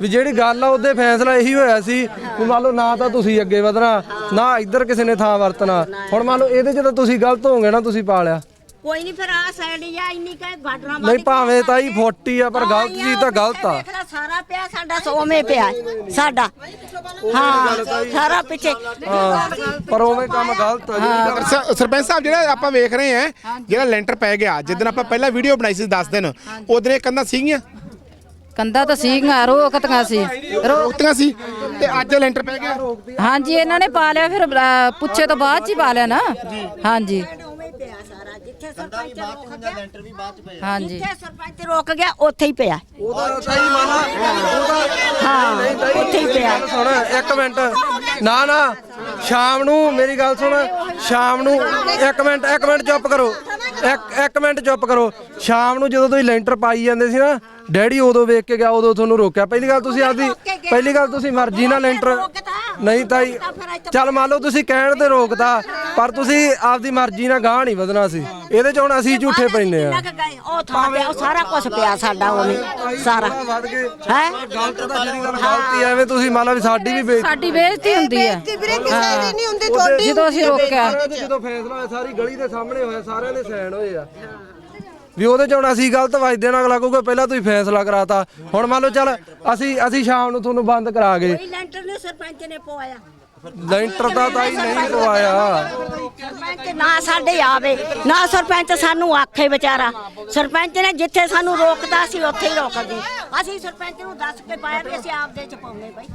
ਵੀ ਜਿਹੜੀ ਗੱਲ ਆ ਉਹਦੇ ਫੈਸਲਾ ਇਹੀ ਹੋਇਆ ਸੀ। ਵੀ ਮੰਨ ਲਓ ਨਾ ਤਾਂ ਤੁਸੀਂ ਅੱਗੇ ਵਧਣਾ ਨਾ ਇੱਧਰ ਕਿਸੇ ਨੇ ਥਾਂ ਵਰਤਣਾ। ਹੁਣ ਮੰਨ ਲਓ ਇਹਦੇ 'ਚ ਤਾਂ ਤੁਸੀਂ ਗਲਤ ਹੋਗੇ ਨਾ ਤੁਸੀਂ ਪਾਲਿਆ ਕੋਈ ਨਹੀਂ ਫਿਰ ਆ ਸਾਈਡ ਆ ਇੰਨੀ ਕਹੇ ਘਟਨਾ ਨਹੀਂ ਭਾਵੇਂ ਤਾਂ ਹੀ 40 ਆ ਪਰ ਗਲਤ ਚੀਜ਼ ਤਾਂ ਗਲਤ ਆ। ਦੇਖ ਲੈ ਸਾਰਾ ਪਿਆ ਸਾਡਾ ਸੋਮੇ ਪਿਆ ਸਾਡਾ। ਹਾਂ ਸਾਰਾ ਪਿੱਛੇ। ਹਾਂ ਪਰ ਉਵੇਂ ਕੰਮ ਗਲਤ ਆ ਜੀ। ਸ- ਸਰਪੰਚ ਸਾਹਿਬ ਜਿਹੜਾ ਆਪਾਂ ਵੇਖ ਰਹੇ ਆ ਜਿਹੜਾ ਲੈਂਟਰ ਪੈ ਗਿਆ ਜਿੱਦਣ ਆਪਾਂ ਪਹਿਲਾਂ ਵੀਡੀਓ ਬਣਾਈ ਸੀ 10 ਦਿਨ ਉਦੋਂ ਇਹ ਕੰਧਾਂ ਸੀਗੀਆਂ? ਕੰਦਾ ਤਾਂ ਸੀਗੀਆਂ ਰੋਕਤੀਆਂ ਸੀ। ਰੋਕਤੀਆਂ ਸੀ ਤੇ ਅੱਜ ਲੈਂਟਰ ਪੈ ਗਿਆ? ਹਾਂਜੀ ਇਹਨਾਂ ਨੇ ਪਾ ਲਿਆ ਫਿਰ ਅ, ਪੁੱਛੇ ਤੋਂ ਬਾਅਦ ਚ ਹੀ ਪਾ ਲਿਆ ਨਾ। ਹਾਂਜੀ। ਜਿੱਥੇ ਸਰਪੰਚ ਰੋਕ ਗਿਆ ਲੈਂਟਰ ਵੀ ਬਾਅਦ ਚ ਪਏ ਹਾਂਜੀ। ਜਿੱਥੇ ਸਰਪੰਚ ਰੋਕ ਗਿਆ ਉੱਥੇ ਹੀ ਪਿਆ। ਉਹਦਾ ਸਹੀ ਮਾਨਾ ਉਹਦਾ ਹਾਂ, ਨਹੀਂ ਨਹੀਂ ਉੱਥੇ ਹੀ ਪਿਆ। ਗੱਲ ਸੁਣ ਇੱਕ ਮਿੰਟ। ਨਾ ਨਾ ਸ਼ਾਮ ਨੂੰ ਮੇਰੀ ਗੱਲ ਸੁਣ ਸ਼ਾਮ ਨੂੰ ਇੱਕ ਮਿੰਟ ਇੱਕ ਮਿੰਟ ਚੁੱਪ ਕਰੋ। ਇੱਕ ਇੱਕ ਮਿੰਟ ਚੁੱਪ ਕਰੋ। ਸ਼ਾਮ ਨੂੰ ਜਦੋਂ ਤੁਸੀਂ ਲੈਂਟਰ ਪਾਈ ਜਾਂਦੇ ਸੀ ਨਾ ਡੈਡੀ ਉਦੋਂ ਵੇਖ ਕੇ ਗਿਆ ਉਦੋਂ ਤੁਹਾਨੂੰ ਰੋਕਿਆ। ਪਹਿਲੀ ਗੱਲ ਤੁਸੀਂ ਆਪਦੀ ਪਹਿਲੀ ਗੱਲ ਤੁਸੀਂ ਮਰਜ਼ੀ ਨਾਲ ਲੈਂਟਰ ਨਹੀਂ ਤਾਈ ਚੱਲ ਮੰਨ ਲਓ ਤੁਸੀਂ ਕਹਿਣ ਤੇ ਰੋਕਤਾ ਪਰ ਤੁਸੀਂ ਆਪਦੀ ਮਰਜ਼ੀ ਨਾਲ ਗਾਹ ਨਹੀਂ ਵਧਣਾ ਸੀ। ਇਹਦੇ ਚ ਹੁਣ ਅਸੀਂ ਝੂਠੇ ਪੈਨੇ ਆ। ਕਿੰਨਾ ਕੁ ਗਏ? ਉਹ ਥਾਂ ਪਿਆ ਉਹ ਸਾਰਾ ਕੁਝ ਪਿਆ ਸਾਡਾ ਉਹਨੇ ਸਾਰਾ। ਵੱਧ ਗਏ ਹੈ? ਗਲਤ ਤਾਂ ਜਿਹੜੀ ਗੱਲ ਗਲਤੀ ਐਵੇਂ ਤੁਸੀਂ ਮੰਨ ਲਓ ਵੀ ਸਾਡੀ ਵੀ ਬੇਇੱਜ਼ਤੀ ਸਾਡੀ ਬੇਇੱਜ਼ਤੀ ਹੁੰਦੀ ਹੈ ਵੀਰੇ ਕਿਸੇ ਦੀ ਨਹੀਂ ਹੁੰਦੀ ਤੁਹਾਡੀ ਜਦੋਂ ਅਸੀਂ ਰੋਕਿਆ। ਜਦੋਂ ਫੈਸਲਾ ਹੋਇਆ ਸਾਰੀ ਗਲੀ ਦੇ ਸਾਹਮਣੇ ਹੋਇਆ ਸਾਰਿਆਂ ਦੇ ਸਾਈਨ ਹੋਏ ਆ। ਵੀ ਉਹਦੇ ਚ ਹੁਣ ਅਸੀਂ ਗਲਤ ਵਜਦੇ ਨਾਲ ਅਗਲਾ ਕਹੂਗਾ ਪਹਿਲਾਂ ਤੁਸੀਂ ਫੈਸਲਾ ਕਰਾਤਾ। ਹੁਣ ਮੰਨ ਲਓ ਚੱਲ ਅਸੀਂ ਅਸੀਂ ਸ਼ਾਮ ਨੂੰ ਤੁਹਾਨੂੰ ਬੰਦ ਕਰਾ ਗਏ ਕੋਈ ਲੈਂਟਰ ਨੇ ਸਰਪੰਚ ਨੇ ਪਵਾਇਆ। ਲੈਂਟਰ ਦਾ ਤਾਂ ਨਹੀਂ ਪਵਾਇਆ। ਸਰਪੰਚ ਨਾ ਸਾਡੇ ਆਵੇ ਨਾ ਸਰਪੰਚ ਸਾਨੂੰ ਆਖੇ ਵਿਚਾਰਾ। ਸਰਪੰਚ ਨੇ ਜਿੱਥੇ ਸਾਨੂੰ ਰੋਕਦਾ ਸੀ ਉੱਥੇ ਹੀ ਰੋਕਦੇ। ਅਸੀਂ ਸਰਪੰਚ ਨੂੰ ਦੱਸ ਕੇ ਪਾਇਆ ਵੀ ਅਸੀਂ ਆਪਦੇ ਚ ਪਾਉਨੇ ਬਈ।